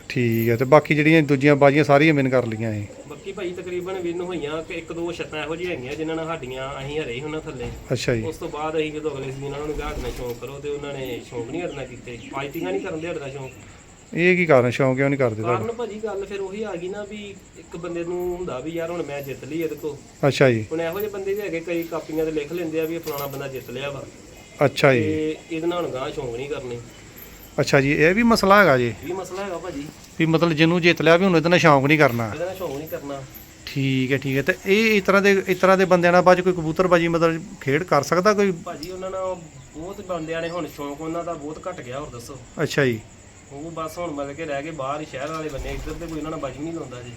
ਠੀਕ ਹੈ ਤੇ ਬਾਕੀ ਜਿਹੜੀਆਂ ਦੂਜੀਆਂ ਬਾਜ਼ੀਆਂ ਸਾਰੀਆਂ ਵਿਨ ਕਰ ਲਈਆਂ ਇਹ। ਬਾਕੀ ਭਾਈ ਤਕਰੀਬਨ ਵਿਨ ਹੋਈਆਂ ਕਿ ਇੱਕ ਦੋ ਛੱਤਾਂ ਇਹੋ ਜਿਹੀਆਂ ਹੈਗੀਆਂ ਜਿਨ੍ਹਾਂ ਨਾਲ ਸਾਡੀਆਂ ਅਸੀਂ ਹਰੇ ਉਹਨਾਂ ਥੱਲੇ। ਅੱਛਾ ਜੀ। ਉਸ ਤੋਂ ਬਾਅਦ ਅਸੀਂ ਜਦੋਂ ਅਗਲੇ ਸੀਜ਼ਨ ਉਹਨਾਂ ਨੂੰ ਗਾਹਕ ਨਾਲ ਸ਼ੌਂਕ ਕਰੋ ਤੇ ਉਹਨਾਂ ਨੇ ਸ਼ੌਂਕ ਨਹੀਂ ਹਟਣਾ ਕੀਤੇ। ਪਾਈਟਿੰਗਾਂ ਨਹੀਂ ਕਰਨ ਦੇ ਹਟਣਾ ਸ਼ੌਂਕ। ਇਹ ਕੀ ਕਾਰਨ ਸ਼ੌਂਕ ਕਿਉਂ ਨਹੀਂ ਕਰਦੇ ਕਾਰਨ ਭਾਜੀ ਗੱਲ ਫਿਰ ਉਹੀ ਆ ਗਈ ਨਾ ਵੀ ਇੱਕ ਬੰਦੇ ਨੂੰ ਹੁੰਦਾ ਵੀ ਯਾਰ ਹੁਣ ਮੈਂ ਜਿੱਤ ਲਈ ਇਹਦੇ ਕੋ ਅੱਛਾ ਜੀ। ਹੁਣ ਇਹੋ ਜਿਹੇ ਬੰਦੇ ਵੀ ਹੈਗੇ ਕਈ ਕਾਪੀਆਂ ਤੇ ਲਿਖ ਲੈਂਦੇ ਆ ਵੀ ਇਹ ਫਲਾਣਾ ਬੰਦਾ ਜਿੱਤ ਲਿਆ ਵਾ। ਅੱਛਾ ਜੀ। ਤੇ ਇਹਦੇ ਨਾਲ ਹੁਣ ਗਾਹ ਸ਼ੌਂਕ ਨਹੀਂ ਕਰਨੇ। ਅੱਛਾ ਜੀ ਇਹ ਵੀ ਮਸਲਾ ਹੈਗਾ ਜੀ? ਇਹ ਮਸਲਾ ਹੈਗਾ ਭਾਜੀ। ਵੀ ਮਤਲਬ ਜਿਹਨੂੰ ਜਿੱਤ ਲਿਆ ਵੀ ਹੁਣ ਇਹਦੇ ਨਾਲ ਸ਼ੌਂਕ ਨਹੀਂ ਕਰਨਾ। ਇਹਦੇ ਨਾਲ ਸ਼ੌਂਕ ਨਹੀਂ ਕਰਨਾ। ਠੀਕ ਹੈ ਠੀਕ ਹੈ। ਤੇ ਇਹ ਇਸ ਤਰ੍ਹਾਂ ਦੇ ਇਸ ਤਰ੍ਹਾਂ ਦੇ ਬੰਦਿਆਂ ਨਾਲ ਬਾਅਦ 'ਚ ਕੋਈ ਕਬੂਤਰਬਾਜੀ ਮਤਲਬ ਖੇਡ ਕਰ ਸਕਦਾ ਕੋਈ? ਭਾਜੀ ਉਹਨਾਂ ਨਾਲ ਬਹੁਤ ਬੰਦਿਆਂ ਨੇ ਹੁਣ ਸ਼ੌਂਕ ਉਹਨਾਂ ਦਾ ਬਹੁਤ ਘਟ ਗਿਆ ਹੋਰ ਦੱਸੋ। ਅੱਛਾ ਜੀ। ਉਹ ਬਸ ਹੁਣ ਮਤਲਬ ਕਿ ਰਹਿ ਗਏ ਬਾਹਰ ਹੀ ਸ਼ਹਿਰ ਵਾਲੇ ਬੰਨੇ ਇੱਧਰ ਤੇ ਕੋਈ ਉਹਨਾਂ ਨਾਲ ਬਾਜੀ ਨਹੀਂ ਲਾਉਂਦਾ ਜੀ।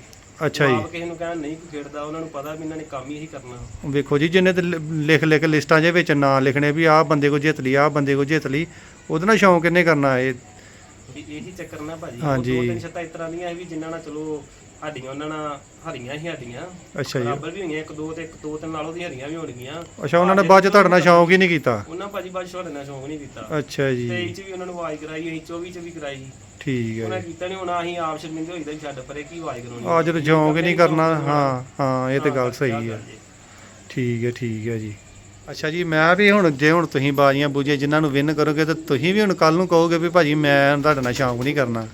ਅੱਛਾ ਜੀ। ਆਪ ਕਿਸੇ ਨੂੰ ਕਹਿਣ ਨਹੀਂ ਕੋਈ ਖੇਡਦਾ ਉਹਨਾਂ ਨੂੰ ਪਤਾ ਵੀ ਇਹਨਾਂ ਨੇ ਕੰਮ ਹੀ ਇਹੀ ਕਰਨਾ। ਵੇਖੋ ਜੀ ਜਿਹਨੇ ਤੇ ਲਿਖ ਲਿਖ ਲਿਸਟਾਂ ਦੇ ਵਿੱਚ ਨਾਂ ਲਿਖਣੇ ਵੀ ਆਹ ਬੰਦੇ ਕੋ ਜਿੱਤ ਲਈ ਆਹ ਬੰਦੇ ਕੋ ਜਿੱਤ ਲਈ ਉਹਦੇ ਨਾਲ ਸ਼ੌਂਕ ਕਿੰਨੇ ਕਰਨਾ ਇਹ? ਵੀ ਇਹੀ ਚੱਕਰ ਨਾ ਭਾਜੀ। ਉਹ ਹਾਂਜੀ। ਦੋ ਤਿੰਨ ਛੱਤਾਂ ਇਸ ਤਰ੍ਹਾਂ ਦੀਆਂ ਸੀ ਵੀ ਜਿਨ੍ਹਾਂ ਨਾਲ ਚਲੋ ਸਾਡੀਆਂ ਉਹਨਾਂ ਨਾਲ ਹਰੀਆਂ ਹੀ ਸਾਡੀਆਂ। ਅੱਛਾ ਜੀ। ਬਰਾਬਰ ਵੀ ਹੋਈਆਂ ਇੱਕ ਦੋ ਤੇ ਇੱਕ ਦੋ ਤਿੰਨ ਨਾਲੋਂ ਦੀ ਹਰੀਆਂ ਵੀ ਹੋਣਗੀਆਂ। ਅੱਛਾ ਉਹਨਾਂ ਨੇ ਬਾਅਦ 'ਚ ਤੁਹਾਡੇ ਨਾਲ ਸ਼ੌਂਕ ਹੀ ਨਹੀਂ ਕੀਤਾ? ਉਹਨਾਂ ਭਾਜੀ ਬਾਅਦ ਛੋੜਨ ਦਾ ਸ਼ੌਂਕ ਨਹੀਂ ਕੀਤਾ। ਅੱਛਾ ਜੀ। 23 ਚ ਵੀ ਉਹਨਾਂ ਨੂੰ ਆਵਾਜ਼ ਕਰਾਈ ਅਸੀਂ 24 ਚ ਵੀ ਕਰਾਈ। ਠੀਕ ਹੈ ਉਹਨਾਂ ਕੀਤਾ ਨਹੀਂ ਹੁਣ ਅਸੀਂ ਆਪ ਸ਼ਰਮਿੰਦੇ ਹੋਈਦਾ ਵੀ ਛੱਡ ਪਰੇ ਕੀ ਆਵਾਜ਼ ਕਰਾਉਣੀ ਆ ਜਦੋਂ ਸ਼ੌਂਕ ਹੀ ਨਹੀਂ ਕਰਨਾ। ਹਾਂ ਹਾਂ ਇਹ ਤੇ ਗੱਲ ਸਹੀ ਹੈ। ਠੀਕ ਹੈ ਠੀਕ ਹੈ ਜੀ। ਅੱਛਾ ਜੀ ਮੈਂ ਵੀ ਹੁਣ ਜੇ ਹੁਣ ਤੁਸੀਂ ਬਾਜ਼ੀਆਂ ਬੂਝੇ ਜਿਨ੍ਹਾਂ ਨੂੰ ਵਿਨ ਕਰੋਗੇ ਤਾਂ ਤੁਸੀਂ ਵੀ ਹੁਣ ਕੱਲ ਨੂੰ ਕਹੋਗੇ ਵੀ ਭਾਜੀ ਮੈਂ ਤੁਹਾਡੇ ਨਾਲ ਸ਼ੌਂਕ ਨਹੀਂ ਕਰਨਾ।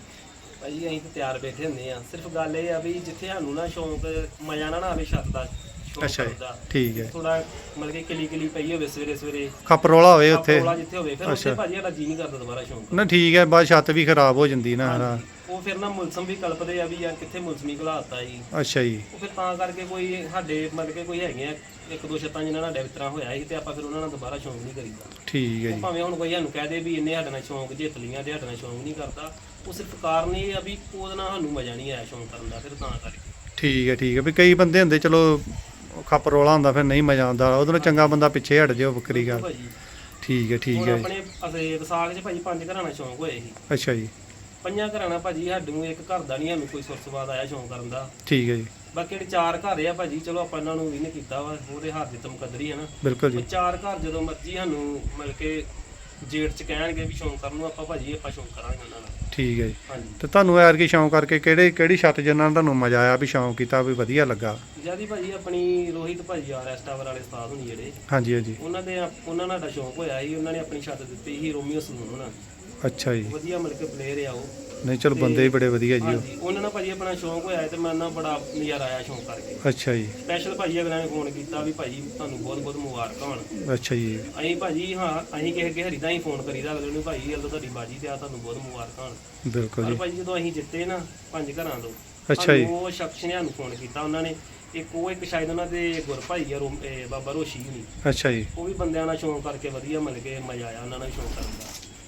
ਭਾਜੀ ਅਸੀਂ ਤਾਂ ਤਿਆਰ ਬੈਠੇ ਹੁੰਦੇ ਆ ਸਿਰਫ ਗੱਲ ਇਹ ਆ ਵੀ ਜਿੱਥੇ ਸਾਨੂੰ ਨਾ ਸ਼ੌਂਕ ਮਜ਼ਾ ਨਾ ਨਾ ਆਵੇ ਛੱਤ ਦਾ ਸ਼ੌਂਕ ਅੱਛਾ ਜੀ। ਠੀਕ ਹੈ। ਥੋੜਾ ਮਤਲਬ ਕਿ ਕਿਲੀ ਕਿਲੀ ਪਈ ਹੋਵੇ ਸਵੇਰੇ ਸਵੇਰੇ। ਖੱਪ ਰੋਲਾ ਹੋਵੇ ਉੱਥੇ। ਰੌਲਾ ਜਿੱਥੇ ਹੋਵੇ ਫਿਰ ਉੱਥੇ ਅੱਛਾ। ਭਾਜੀ ਸਾਡਾ ਜੀ ਨਹੀਂ ਕਰਦਾ ਦੁਬਾਰਾ ਸ਼ੌਂਕ। ਨਾ ਠੀਕ ਹੈ ਬਾਅਦ ਛੱਤ ਵੀ ਖਰਾਬ ਹੋ ਜਾਂਦੀ ਨਾ ਹਨਾ ਉਹ ਫਿਰ ਨਾ ਮੁਲਸਮ ਵੀ ਕਲਪਦੇ ਆ ਵੀ ਯਾਰ ਕਿੱਥੇ ਮੁਲਸਮੀ ਘਲਾਤਾ ਜੀ। ਅੱਛਾ ਜੀ। ਉਹ ਫਿਰ ਤਾਂ ਕਰਕੇ ਕੋਈ ਸਾਡੇ ਮਤਲਬ ਕਿ ਕੋਈ ਹੈਗੇ ਆ ਇੱਕ ਦੋ ਛੱਤਾਂ ਜਿਨ੍ਹਾਂ ਨਾਲ ਡੈਵ ਤਰ੍ਹਾਂ ਹੋਇਆ ਸੀ ਤੇ ਆਪਾਂ ਫਿਰ ਉਹਨਾਂ ਨਾਲ ਦੁਬਾਰਾ ਸ਼ੌਂਕ ਨਹੀਂ ਕਰੀਦਾ। ਠੀਕ ਹੈ ਜੀ। ਭਾਵੇਂ ਹੁਣ ਕੋਈ ਸਾਨੂੰ ਕਹਿ ਦੇ ਵੀ ਇਹਨੇ ਸਾਡੇ ਨਾਲ ਸ਼ੌਂਕ ਜਿੱਤ ਲੀਆਂ ਤੇ ਸਾਡੇ ਨਾਲ ਸ਼ੌਂਕ ਨਹੀਂ ਕਰਦਾ ਉਹ ਸਿਰਫ ਕਾਰਨ ਇਹ ਆ ਵੀ ਉਹਦੇ ਨਾਲ ਸਾਨੂੰ ਮਜ਼ਾ ਨਹੀਂ ਆਇਆ ਸ਼ੌਂਕ ਕਰਨ ਦਾ ਫਿਰ ਤਾਂ ਕਰਕੇ। ਠੀਕ ਹੈ ਠੀਕ ਹੈ। ਵੀ ਕਈ ਬੰਦੇ ਹੁੰਦੇ ਚਲੋ ਖੱਪ ਰੋਲਾ ਹੁੰਦਾ ਫਿਰ ਨਹੀਂ ਮਜ਼ਾ ਆਉਂਦਾ। ਉਹਦੇ ਨਾਲ ਚੰਗਾ ਬੰਦਾ ਪਿੱਛੇ ਹਟ ਜਾਓ ਵੱਖਰੀ ਗੱਲ। ਭਾਜੀ। ਠੀਕ ਹੈ ਠੀਕ ਹੁਣ ਹੈ। ਜੀ ਆਪਣੇ ਅਸਲੇ ਵਿਸਾਖ 'ਚ ਭਾਜੀ ਪੰਜ ਘਰਾਂ ਨਾਲ ਸ਼ੌਂਕ ਹੋਏ ਸੀ। ਅੱਛਾ ਜੀ। ਪੰਜਾਂ ਘਰਾਂ ਨਾਲ ਭਾਜੀ ਸਾਨੂੰ ਇੱਕ ਘਰ ਦਾ ਨਹੀਂ ਸਾਨੂੰ ਕੋਈ ਸੁਰਸਵਾਦ ਆਇਆ ਸ਼ੌਂਕ ਕਰਨ ਦਾ। ਠੀਕ ਹੈ ਜੀ। ਬਾਕੀ ਜਿਹੜੇ ਚਾਰ ਘਰ ਆ ਭਾਜੀ ਚਲੋ ਆਪਾਂ ਇਹਨਾਂ ਨੂੰ ਵੀ ਨਹੀਂ ਕੀਤਾ ਵਾ ਉਹਦੇ ਹੱਥ ਦੀ ਤਮਕਦਰੀ ਹੈ ਨਾ। ਬਿਲਕੁਲ ਉਹ ਜੀ ਚਾਰ ਘਰ ਜਦੋਂ ਮਰਜ਼ੀ ਸਾਨੂੰ ਮਿਲ ਕੇ ਜੇਠ ਚ ਕਹਿਣਗੇ ਵੀ ਸ਼ੌਂਕ ਕਰਨ ਨੂੰ ਆਪਾਂ ਭਾਜੀ ਆਪਾਂ ਸ਼ੌਂਕ ਕਰਾਂਗੇ ਉਹਨਾਂ ਨਾਲ। ਠੀਕ ਹੈ ਜੀ। ਹਾਂਜੀ। ਤੇ ਤੁਹਾਨੂੰ ਐਰ ਕੀ ਸ਼ੌਂਕ ਕਰਕੇ ਕਿਹੜੇ ਕਿਹੜੀ ਛੱਤ ਜਿੰਨਾਂ ਤੁਹਾਨੂੰ ਮਜ਼ਾ ਆਇਆ ਵੀ ਸ਼ੌਂਕ ਕੀਤਾ ਵੀ ਵਧੀਆ ਲੱਗਾ? ਜਿਆਦੀ ਭਾਜੀ ਆਪਣੀ ਰੋਹਿਤ ਭਾਜੀ ਆ ਰੈਸਟ ਟਾਵਰ ਵਾਲੇ ਉਸਤਾਦ ਹੁਣੀ ਜਿਹੜੇ। ਹਾਂਜੀ ਹਾਂਜੀ। ਉਹਨਾਂ ਦੇ ਉਹਨਾਂ ਨਾਲ ਸ਼ੌਂਕ ਹੋਇਆ ਸੀ ਉਹਨਾਂ ਨੇ ਆਪਣੀ ਛੱਤ ਦਿੱਤੀ ਸੀ ਰੋਮੀਓ ਸਲੂਨ ਉਹਨਾਂ ਅੱਛਾ ਜੀ। ਵਧੀਆ ਮਿਲ ਕੇ ਪਲੇਅਰ ਆ ਉਹ। ਨਹੀਂ ਚਲੋ ਬੰਦੇ ਵੀ ਬੜੇ ਵਧੀਆ ਜੀ ਉਹ। ਹਾਂਜੀ ਉਹਨਾਂ ਨਾਲ ਭਾਜੀ ਆਪਣਾ ਸ਼ੌਂਕ ਹੋਇਆ ਤੇ ਮੈਂ ਨਾ ਬੜਾ ਨਜ਼ਾਰਾ ਆਇਆ ਸ਼ੌਂਕ ਕਰਕੇ। ਅੱਛਾ ਜੀ। ਸਪੈਸ਼ਲ ਭਾਜੀ ਅਗਲਾ ਨੇ ਫੋਨ ਕੀਤਾ ਵੀ ਭਾਜੀ ਤੁਹਾਨੂੰ ਬਹੁਤ ਬਹੁਤ ਮੁਬਾਰਕਾਂ ਹੋਣ। ਅੱਛਾ ਜੀ। ਅਸੀਂ ਭਾਜੀ ਹਾਂ ਅਸੀਂ ਕਿਸੇ ਕਿਸੇ ਹਰੀਦਾ ਹੀ ਫੋਨ ਕਰੀਦਾ ਅਗਲੇ ਨੂੰ ਭਾਈ ਜਦੋਂ ਤੁਹਾਡੀ ਬਾਜੀ ਤੇ ਆ ਤੁਹਾਨੂੰ ਬਹੁਤ ਮੁਬਾਰਕਾਂ ਹੋਣ। ਬਿਲਕੁਲ ਪਰ ਜੀ। ਭਾਜੀ ਜਦੋਂ ਅਸੀਂ ਜਿੱਤੇ ਨਾ ਪੰਜ ਘਰਾਂ ਤੋਂ ਅੱਛਾ ਜੀ। ਉਹ ਸ਼ਖਸ ਨੇ ਸਾਨੂੰ ਫੋਨ ਕੀਤਾ ਉਹਨਾਂ ਨੇ। ਇੱਕ ਉਹ ਇੱਕ ਸ਼ਾਇਦ ਉਹਨਾਂ ਦੇ ਗੁਰਭਾਈ ਆ ਰੋਮ- ਇਹ ਬਾਬਾ ਰੋਸ਼ੀ ਹੁਣੀ ਅੱਛਾ ਜੀ। ਉਹ ਵੀ ਬੰਦਿਆਂ ਨਾਲ ਸ਼ੌਂਕ ਕਰਕੇ ਵਧੀਆ ਮਿਲ ਕੇ ਮਜ਼ਾ ਆਇਆ ਉਹਨਾਂ ਨਾਲ ਸ਼ੌਂਕ ਕਰਨ ਦਾ।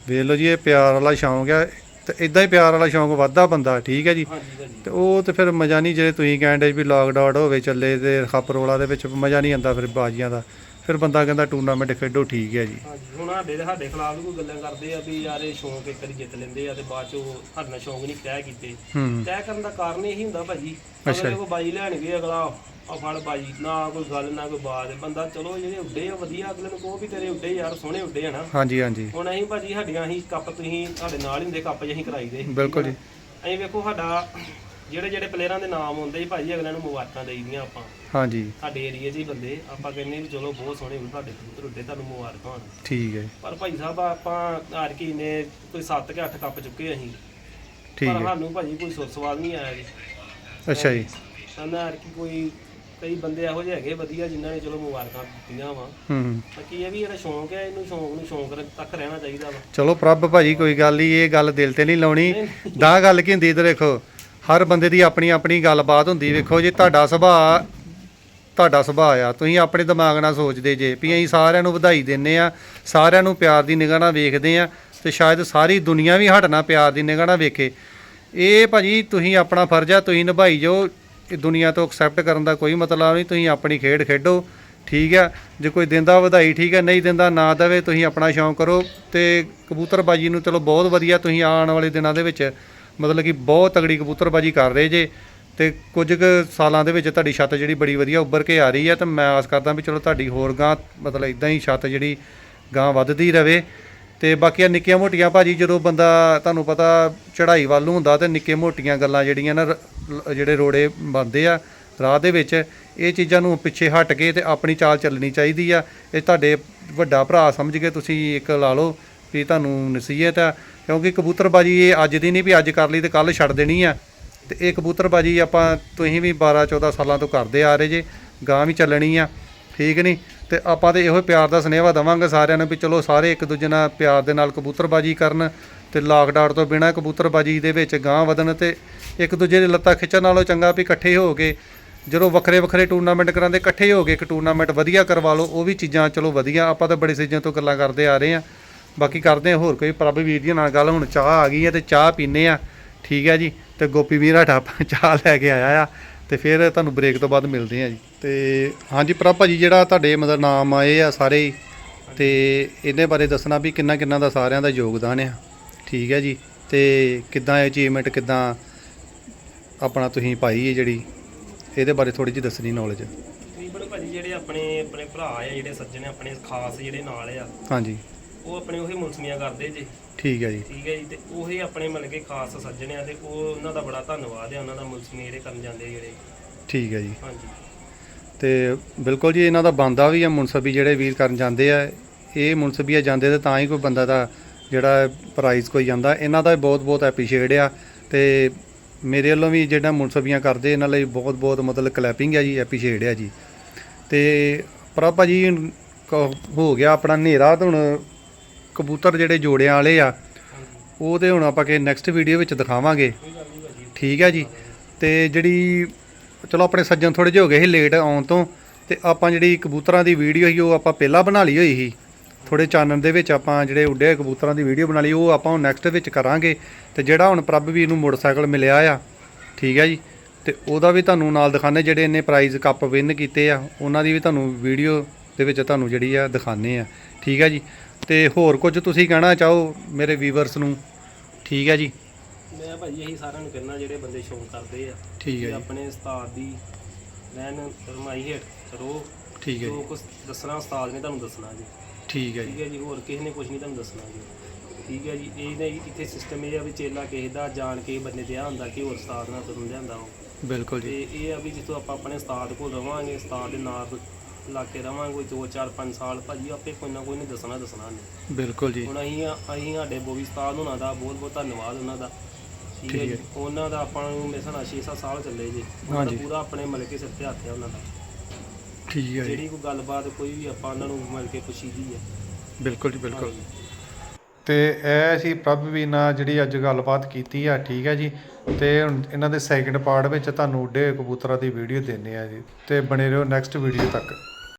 ਵੇਖ ਲਓ ਜੀ ਇਹ ਪਿਆਰ ਵਾਲਾ ਸ਼ੌਂਕ ਆ ਤੇ ਇਦਾਂ ਹੀ ਪਿਆਰ ਵਾਲਾ ਸ਼ੌਂਕ ਵੱਧਦਾ ਬੰਦਾ ਠੀਕ ਹੈ ਜੀ? ਤੇ ਉਹ ਤੇ ਫਿਰ ਮਜ਼ਾ ਨਹੀਂ ਜਿਹੜੇ ਤੁਸੀਂ ਕਹਿੰਦੇ ਵੀ ਲਾਕਡਾਊਨ ਹੋਵੇ ਚੱਲੇ ਤੇ ਖੱਪ ਰੋਲਾ ਦੇ ਵਿੱਚ ਮਜ਼ਾ ਨਹੀਂ ਆਉਂਦਾ ਫਿਰ ਬਾਜੀਆਂ ਦਾ। ਫਿਰ ਬੰਦਾ ਕਹਿੰਦਾ ਟੂਰਨਾਮੈਂਟ ਖੇਡੋ ਠੀਕ ਹੈ ਜੀ। ਹਾਂਜੀ ਹੁਣ ਸਾਡੇ ਦੇ ਸਾਡੇ ਖਿਲਾਫ ਵੀ ਕੋਈ ਗੱਲਾਂ ਕਰਦੇ ਆ ਵੀ ਯਾਰ ਇਹ ਸ਼ੌਂਕ ਇੱਕ ਵਾਰੀ ਜਿੱਤ ਲੈਂਦੇ ਆ ਤੇ ਬਾਅਦ ਚ ਉਹ ਸਾਡੇ ਨਾਲ ਸ਼ੌਂਕ ਨਹੀਂ ਤੈਅ ਕੀਤੇ। ਹੂੰ। ਤੈਅ ਕਰਨ ਦਾ ਕਾਰਨ ਇਹੀ ਹੁੰਦਾ ਭਾਜੀ ਅੱਛਾ ਅਗਲੇ। ਕੋ ਬਾਜੀ ਲੈਣਗੇ ਅਗਲਾ ਆ ਫੜ ਬਾਜੀ ਨਾ ਕੋਈ ਗੱਲ ਨਾ ਕੋਈ ਬਾਤ ਬੰਦਾ ਚਲੋ ਜਿਹੜੇ ਉੱਡੇ ਆ ਵਧੀਆ ਅਗਲੇ ਨੂੰ ਕਹੋ ਵੀ ਤੇਰੇ ਉੱਡੇ ਯਾਰ ਸੋਹਣੇ ਉੱਡੇ ਆ ਨਾ। ਹਾਂਜੀ ਹਾਂਜੀ। ਹੁਣ ਅਸੀਂ ਭਾਜੀ ਸਾਡੀਆਂ ਅਸੀਂ ਕੱਪ ਤੁਸੀਂ ਤੁਹਾਡੇ ਨਾਲ ਹੀ ਹੁੰਦੇ ਕੱਪ ਜਿਹੀ ਕਰਾਈ ਦੇ। ਬਿਲਕੁਲ ਜੀ। ਅਸੀਂ ਵੇਖੋ ਸਾਡਾ ਜਿਹੜੇ ਜਿਹੜੇ ਪਲੇਅਰਾਂ ਦੇ ਨਾਮ ਹੁੰਦੇ ਸੀ ਭਾਜੀ ਅਗਲਿਆਂ ਨੂੰ ਮੁਬਾਰਕਾਂ ਦੇਈਦੀਆਂ ਆਪਾਂ। ਹਾਂਜੀ। ਸਾਡੇ ਏਰੀਏ 'ਚ ਹੀ ਬੰਦੇ ਆਪਾਂ ਕਹਿੰਦੇ ਵੀ ਚਲੋ ਬਹੁਤ ਸੋਹਣੇ ਵੀ ਤੁਹਾਡੇ ਕਬੂਤਰ ਉੱਡੇ ਤੁਹਾਨੂੰ ਮੁਬਾਰਕਾਂ ਹੋਣ। ਠੀਕ ਹੈ ਜੀ, ਪਰ ਭਾਈ ਸਾਹਿਬ ਆਪਾਂ ਆਰ ਕੀ ਨੇ ਕੋਈ 7 ਕਿ 8 ਕੱਪ ਚੁੱਕੇ ਅਸੀਂ। ਠੀਕ ਪਰ ਹੈ। ਸਾਨੂੰ ਭਾਜੀ ਕੋਈ ਸੁਰ ਸਵਾਦ ਨਹੀਂ ਆਇਆ ਜੀ। ਅੱਛਾ ਜੀ। ਸਾਨੂੰ ਆਰ ਕੀ ਕੋਈ ਕਈ ਬੰਦੇ ਇਹੋ ਜਿਹੇ ਹੈਗੇ ਵਧੀਆ ਜਿਨ੍ਹਾਂ ਨੇ ਚਲੋ ਮੁਬਾਰਕਾਂ ਦਿੱਤੀਆਂ ਵਾ। ਹੂੰ ਹੂੰ। ਬਾਕੀ ਇਹ ਵੀ ਜਿਹੜਾ ਸ਼ੌਂਕ ਹੈ ਇਹਨੂੰ ਸ਼ੌਂਕ ਨੂੰ ਸ਼ੌਂਕ ਤੱਕ ਰਹਿਣਾ ਚਾਹੀਦਾ ਵਾ। ਚਲੋ ਪ੍ਰਭ ਭਾਜੀ ਕੋਈ ਗੱਲ ਨਹੀਂ ਇਹ ਗੱਲ ਦਿਲ ਤੇ ਨਹੀਂ ਲਾਉਣੀ। ਦਾ ਗੱਲ ਕੀ ਹੁੰਦੀ ਇਧਰ ਦੇਖੋ ਹਰ ਬੰਦੇ ਦੀ ਆਪਣੀ ਆਪਣੀ ਗੱਲਬਾਤ ਹੁੰਦੀ, ਵੇਖੋ ਜੇ, ਤੁਹਾਡਾ ਸੁਭਾਅ ਤੁਹਾਡਾ ਸੁਭਾਅ ਆ। ਤੁਸੀਂ ਆਪਣੇ ਦਿਮਾਗ ਨਾਲ ਸੋਚਦੇ ਜੇ ਵੀ ਅਸੀਂ ਸਾਰਿਆਂ ਨੂੰ ਵਧਾਈ ਦਿੰਨੇ ਆ, ਸਾਰਿਆਂ ਨੂੰ ਪਿਆਰ ਦੀ ਨਿਗਾਹ ਨਾਲ ਵੇਖਦੇ ਆ ਤੇ ਸ਼ਾਇਦ ਸਾਰੀ ਦੁਨੀਆ ਵੀ ਹਟਣਾ ਪਿਆਰ ਦੀ ਨਿਗਾਹ ਨਾਲ ਵੇਖੇ। ਇਹ ਭਾਜੀ, ਤੁਸੀਂ ਆਪਣਾ ਫਰਜ਼ ਆ, ਤੁਸੀਂ ਨਿਭਾਈ ਜੋ ਇਹ ਦੁਨੀਆ ਤੋਂ ਐਕਸੈਪਟ ਕਰਨ ਦਾ ਕੋਈ ਮਤਲਬ ਨਹੀਂ, ਤੁਸੀਂ ਆਪਣੀ ਖੇਡ ਖੇਡੋ, ਠੀਕ ਆ। ਜੇ ਕੋਈ ਦਿੰਦਾ ਵਧਾਈ, ਠੀਕ ਆ। ਨਹੀਂ ਦਿੰਦਾ, ਨਾ ਦੇਵੇ, ਤੁਸੀਂ ਆਪਣਾ ਸ਼ੌਂਕ ਕਰੋ। ਤੇ ਕਬੂਤਰਬਾਜੀ ਨੂੰ ਚਲੋ ਬਹੁਤ ਵਧੀਆ ਤੁਸੀਂ ਆਉਣ ਵਾਲੇ ਦਿਨਾਂ ਦੇ ਵਿੱਚ ਮਤਲਬ ਕਿ ਬਹੁਤ ਤਗੜੀ ਕਬੂਤਰਬਾਜੀ ਕਰ ਰਹੇ ਜੇ ਤੇ ਕੁਝ ਕੁ ਸਾਲਾਂ ਦੇ ਵਿੱਚ ਤੁਹਾਡੀ ਛੱਤ ਜਿਹੜੀ ਬੜੀ ਵਧੀਆ ਉੱਭਰ ਕੇ ਆ ਰਹੀ ਹੈ ਤਾਂ ਮੈਂ ਆਸ ਕਰਦਾ ਵੀ ਚਲੋ ਤੁਹਾਡੀ ਹੋਰ ਗਾਂ ਮਤਲਬ ਇਦਾਂ ਹੀ ਛੱਤ ਜਿਹੜੀ ਗਾਂ ਵੱਧਦੀ ਰਵੇ ਤੇ ਬਾਕੀ ਆ ਨਿੱਕੀਆਂ ਮੋਟੀਆਂ ਭਾਜੀ ਜਦੋਂ ਬੰਦਾ ਤੁਹਾਨੂੰ ਪਤਾ ਚੜ੍ਹਾਈ ਵੱਲ ਨੂੰ ਹੁੰਦਾ ਤੇ ਨਿੱਕੇ ਮੋਟੀਆਂ ਗੱਲਾਂ ਜਿਹੜੀਆਂ ਨਾ ਰ- ਜਿਹੜੇ ਰੋੜੇ ਬੰਦੇ ਆ ਰਾਹ ਦੇ ਵਿੱਚ, ਇਹ ਚੀਜ਼ਾਂ ਨੂੰ ਪਿੱਛੇ ਹਟ ਕੇ ਤੇ ਆਪਣੀ ਚਾਲ ਚੱਲਣੀ ਚਾਹੀਦੀ ਆ। ਇਹ ਤੁਹਾਡੇ ਵੱਡਾ ਭਰਾ ਸਮਝ ਕੇ ਤੁਸੀਂ ਇੱਕ ਲਾ ਲਓ ਵੀ ਤੁਹਾਨੂੰ ਨਸੀਹਤ ਆ। ਕਿਉਂਕਿ ਕਬੂਤਰਬਾਜੀ ਇਹ ਅੱਜ ਦੀ ਨਹੀਂ ਵੀ ਅੱਜ ਕਰ ਲਈ ਤੇ ਕੱਲ ਛੱਡ ਦੇਣੀ ਆ। ਤੇ ਇਹ ਕਬੂਤਰਬਾਜੀ ਆਪਾਂ ਤੁਸੀਂ ਵੀ 12 14 ਸਾਲਾਂ ਤੋਂ ਕਰਦੇ ਆ ਰਹੇ ਜੇ ਗਾਂ ਵੀ ਚੱਲਣੀ ਆ, ਠੀਕ ਨਹੀਂ? ਤੇ ਆਪਾਂ ਤੇ ਇਹੋ ਪਿਆਰ ਦਾ ਸੁਨੇਹਾ ਦਵਾਂਗੇ ਸਾਰਿਆਂ ਨੂੰ ਵੀ ਚਲੋ ਸਾਰੇ ਇੱਕ ਦੂਜੇ ਨਾਲ ਪਿਆਰ ਦੇ ਨਾਲ ਕਬੂਤਰਬਾਜੀ ਕਰਨ ਤੇ ਲਾਕਡਾਊਨ ਤੋਂ ਬਿਨਾਂ ਕਬੂਤਰਬਾਜੀ ਦੇ ਵਿੱਚ ਗਾਂ ਵਧਣ ਤੇ ਇੱਕ ਦੂਜੇ ਦੇ ਲੱਤਾਂ ਖਿੱਚਣ ਨਾਲੋਂ ਚੰਗਾ ਵੀ ਇਕੱਠੇ ਹੋ ਕੇ, ਜਦੋਂ ਵੱਖਰੇ ਵੱਖਰੇ ਟੂਰਨਾਮੈਂਟ ਕਰਾਂਦੇ, ਇਕੱਠੇ ਹੋ ਕੇ ਇੱਕ ਟੂਰਨਾਮੈਂਟ ਵਧੀਆ ਕਰਵਾ ਲਓ, ਉਹ ਵੀ ਚੀਜ਼ਾਂ ਚਲੋ ਵਧੀਆ, ਆਪਾਂ ਤਾਂ ਬੜੇ ਸੀਜ਼ਨ ਤੋਂ ਗੱਲਾਂ ਕਰਦੇ ਆ ਰਹੇ ਆ। ਬਾਕੀ ਕਰਦੇ ਆ ਹੋਰ ਕੋਈ ਪ੍ਰਭ ਵੀਰ ਜੀ ਨਾਲ ਗੱਲ ਹੁਣ ਚਾਹ ਆ ਗਈ ਹੈ ਤੇ ਚਾਹ ਪੀਨੇ ਆ ਠੀਕ ਹੈ ਜੀ ਤੇ ਗੋਪੀ ਵੀਰ ਆਪਾਂ (laughs) ਚਾਹ ਲੈ ਕੇ ਆਇਆ ਆ ਤੇ ਫਿਰ ਤੁਹਾਨੂੰ ਬ੍ਰੇਕ ਤੋਂ ਬਾਅਦ ਮਿਲਦੇ ਆ ਜੀ। ਤੇ ਹਾਂਜੀ ਪ੍ਰਭ ਭਾਜੀ ਜਿਹੜਾ ਤੁਹਾਡੇ ਮਤਲਬ ਨਾਮ ਆਏ ਆ ਸਾਰੇ ਹੀ ਤੇ ਇਹਦੇ ਬਾਰੇ ਦੱਸਣਾ ਵੀ ਕਿੰਨਾ ਕਿੰਨਾ ਦਾ ਸਾਰਿਆਂ ਦਾ ਯੋਗਦਾਨ ਆ। ਠੀਕ ਹੈ ਜੀ ਤੇ ਕਿੱਦਾਂ ਅਚੀਵਮੈਂਟ ਕਿੱਦਾਂ ਆਪਣਾ ਤੁਸੀਂ ਪਾਈ ਹੈ ਜਿਹੜੀ ਇਹਦੇ ਬਾਰੇ ਥੋੜੀ ਜਿਹੀ ਦੱਸਣੀ ਨੌਲੇਜ ਤਕਰੀਬਨ ਭਾਜੀ ਜਿਹੜੇ ਆਪਣੇ ਆਪਣੇ ਭਰਾ ਆ ਜਿਹੜੇ ਸੱਜਣ ਆਪਣੇ ਖਾਸ ਜਿਹੜੇ ਨਾਲ ਆ ਹਾਂਜੀ। ਉਹ ਆਪਣੇ ਉਹੀ ਮੁਨਸਮੀਆਂ ਕਰਦੇ ਜੇ। ਠੀਕ ਹੈ ਜੀ। ਠੀਕ ਹੈ ਜੀ ਤੇ ਉਹੀ ਆਪਣੇ ਮਤਲਬ ਕਿ ਖਾਸ ਸੱਜਣ ਆ ਤੇ ਉਹ ਉਹਨਾਂ ਦਾ ਬੜਾ ਧੰਨਵਾਦ ਆ ਉਹਨਾਂ ਦਾ ਮੁਨਸਮੀ ਜਿਹੜੇ ਕਰਨ ਜਾਂਦੇ ਜਿਹੜੇ। ਠੀਕ ਹੈ ਜੀ। ਹਾਂਜੀ। ਤੇ ਬਿਲਕੁਲ ਜੀ ਇਹਨਾਂ ਦਾ ਬੰਦਾ ਵੀ ਆ ਮੁਨਸਬੀ ਜਿਹੜੇ ਵੀਰ ਕਰਨ ਜਾਂਦੇ ਆ ਇਹ ਮੁਨਸਬੀਆ ਜਾਂਦੇ ਤੇ ਤਾਂ ਹੀ ਕੋਈ ਬੰਦਾ ਦਾ ਜਿਹੜਾ ਪ੍ਰਾਈਜ਼ ਕੋਈ ਜਾਂਦਾ ਇਹਨਾਂ ਦਾ ਬਹੁਤ ਬਹੁਤ ਐਪਰੀਸ਼ੀਏਟ ਆ। ਤੇ ਮੇਰੇ ਵੱਲੋਂ ਵੀ ਜਿਹੜਾ ਮੁਨਸਬੀਆਂ ਕਰਦੇ ਇਹਨਾਂ ਲਈ ਬਹੁਤ ਬਹੁਤ ਮਤਲਬ ਕਲੈਪਿੰਗ ਆ ਜੀ ਐਪਰੀਸ਼ੀਏਟ ਆ ਜੀ। ਤੇ ਪ੍ਰਭ ਭਾਜੀ ਹੋ ਗਿਆ ਆਪਣਾ ਹਨੇਰਾ ਤੇ ਹੁਣ ਕਬੂਤਰ ਜਿਹੜੇ ਜੋੜਿਆਂ ਵਾਲੇ ਆ ਉਹ ਤੇ ਹੁਣ ਆਪਾਂ ਕਿ ਨੈਕਸਟ ਵੀਡੀਓ ਵਿੱਚ ਦਿਖਾਵਾਂਗੇ। ਠੀਕ ਹੈ ਜੀ? ਤੇ ਜਿਹੜੀ ਚਲੋ ਆਪਣੇ ਸੱਜਣ ਥੋੜੇ ਜਿਹੇ ਹੋ ਗਏ ਸੀ ਲੇਟ ਆਉਣ ਤੋਂ ਤੇ ਆਪਾਂ ਜਿਹੜੀ ਕਬੂਤਰਾਂ ਦੀ ਵੀਡੀਓ ਸੀ ਉਹ ਆਪਾਂ ਪਹਿਲਾਂ ਬਣਾ ਲਈ ਹੋਈ ਸੀ। ਥੋੜੇ ਚਾਨਣ ਦੇ ਵਿੱਚ ਆਪਾਂ ਜਿਹੜੇ ਉੱਡੇ ਕਬੂਤਰਾਂ ਦੀ ਵੀਡੀਓ ਬਣਾ ਲਈ ਉਹ ਆਪਾਂ ਹੁਣ ਨੈਕਸਟ ਵਿੱਚ ਕਰਾਂਗੇ। ਤੇ ਜਿਹੜਾ ਹੁਣ ਪ੍ਰਭ ਵੀਰ ਨੂੰ ਮੋਟਰਸਾਈਕਲ ਮਿਲਿਆ ਆ ਠੀਕ ਹੈ ਜੀ? ਤੇ ਉਹਦਾ ਵੀ ਤੁਹਾਨੂੰ ਨਾਲ ਦਿਖਾਣੇ ਜਿਹੜੇ ਇਹਨੇ ਪ੍ਰਾਈਜ਼ ਕੱਪ ਵਿਨ ਕੀਤੇ ਆ ਉਹਨਾਂ ਦੀ ਵੀ ਤੁਹਾਨੂੰ ਵੀਡੀਓ ਦੇ ਵਿੱਚ ਤੁਹਾਨੂੰ ਜਿਹੜੀ ਆ ਦਿਖਾਣੇ ਆ। ਠੀਕ ਹੈ ਜੀ? ਤੇ ਹੋਰ ਕੁਝ ਤੁਸੀਂ ਕਹਿਣਾ ਚਾਹੋ ਮੇਰੇ ਵੀਵਰਸ ਨੂੰ? ਠੀਕ ਹੈ ਜੀ। ਮੈਂ ਭਾਜੀ ਇਹੀ ਸਾਰਿਆਂ ਨੂੰ ਕਹਿਣਾ ਜਿਹੜੇ ਬੰਦੇ ਸ਼ੌਂਕ ਕਰਦੇ ਆ ਠੀਕ ਹੈ ਜੀ। ਆਪਣੇ ਉਸਤਾਦ ਦੀ ਰਹਿਣ ਫਰਮਾਈ ਹੇਠ ਕਰੋ। ਠੀਕ ਹੈ ਜੋ ਜੀ। ਕੁਝ ਦੱਸਣਾ ਉਸਤਾਦ ਨੇ ਤੁਹਾਨੂੰ ਦੱਸਣਾ ਜੀ। ਠੀਕ ਹੈ ਜੀ। ਠੀਕ ਹੈ ਜੀ ਹੋਰ ਕਿਸੇ ਨੇ ਕੁਝ ਨਹੀਂ ਤੁਹਾਨੂੰ ਦੱਸਣਾ ਜੀ। ਠੀਕ ਹੈ ਜੀ ਇਹ ਨਹੀਂ ਇੱਥੇ ਸਿਸਟਮ ਇਹ ਆ ਵੀ ਚੇਲਾ ਕਿਸੇ ਦਾ ਜਾਣ ਕੇ ਬੰਦੇ ਤੇ ਆ ਹੁੰਦਾ ਕਿ ਹੋਰ ਉਸਤਾਦ ਨਾਲ ਤੁਰਨ ਜਾਂਦਾ ਉਹ। ਬਿਲਕੁਲ ਜੀ। ਤੇ ਇਹ ਆ ਵੀ ਜਿੱਥੋਂ ਆਪਾਂ ਆਪਣੇ ਉਸਤਾਦ ਕੋਲ ਰਵਾਂਗੇ ਉਸਤਾਦ ਦੇ ਨਾਲ ਲਾ ਕੇ ਰਵਾਂਗੇ ਕੋਈ 2 4 5 ਸਾਲ ਭਾਜੀ ਆਪੇ ਕੋਈ ਨਾ ਕੋਈ ਨਹੀਂ ਦੱਸਣਾ ਦੱਸਣਾ ਨੇ ਬਿਲਕੁਲ ਜੀ। ਹੁਣ ਅਸੀਂ ਅਸੀਂ ਸਾਡੇ ਬੋਵੀ ਉਸਤਾਦ ਹੋਣਾ ਦਾ ਬਹੁਤ ਬਹੁਤ ਧੰਨਵਾਦ ਉਹਨਾਂ ਦਾ। ਠੀਕ ਹੈ ਜੀ। ਉਹਨਾਂ ਦਾ ਆਪਾਂ ਨੂੰ ਮੇਰੇ ਸਾਡਾ 6-7 ਸਾਲ ਚੱਲੇ ਜੀ। ਉਹਨਾਂ ਦਾ ਹਾਂਜੀ। ਪੂਰਾ ਆਪਣੇ ਮਿਲ ਕੇ ਸਿਰ ਤੇ ਹੱਥ ਹੈ ਉਹਨਾਂ ਦਾ। ਠੀਕ ਹੈ ਜੀ। ਜਿਹੜੀ ਕੋਈ ਗੱਲਬਾਤ ਕੋਈ ਵੀ ਆਪਾਂ ਉਹਨਾਂ ਨੂੰ ਮਿਲ ਕੇ ਪੁੱਛੀ ਦੀ ਹੈ। ਬਿਲਕੁਲ ਜੀ ਬਿਲਕੁਲ। ਹਾਂਜੀ। ਤੇ ਇਹ ਸੀ ਪ੍ਰਭ ਵੀ ਨਾਲ ਜਿਹੜੀ ਅੱਜ ਗੱਲਬਾਤ ਕੀਤੀ ਆ ਠੀਕ ਹੈ ਜੀ। ਤੇ ਹੁਣ ਇਹਨਾਂ ਦੇ ਸੈਕਿੰਡ ਪਾਰਟ ਵਿੱਚ ਤੁਹਾਨੂੰ ਉੱਡੇ ਹੋਏ ਕਬੂਤਰਾਂ ਦੀ ਵੀਡੀਓ ਦਿੰਨੇ ਆ ਜੀ। ਤੇ ਬਣੇ ਰਹੋ ਨੈਕਸਟ ਵੀਡੀਓ ਤੱਕ।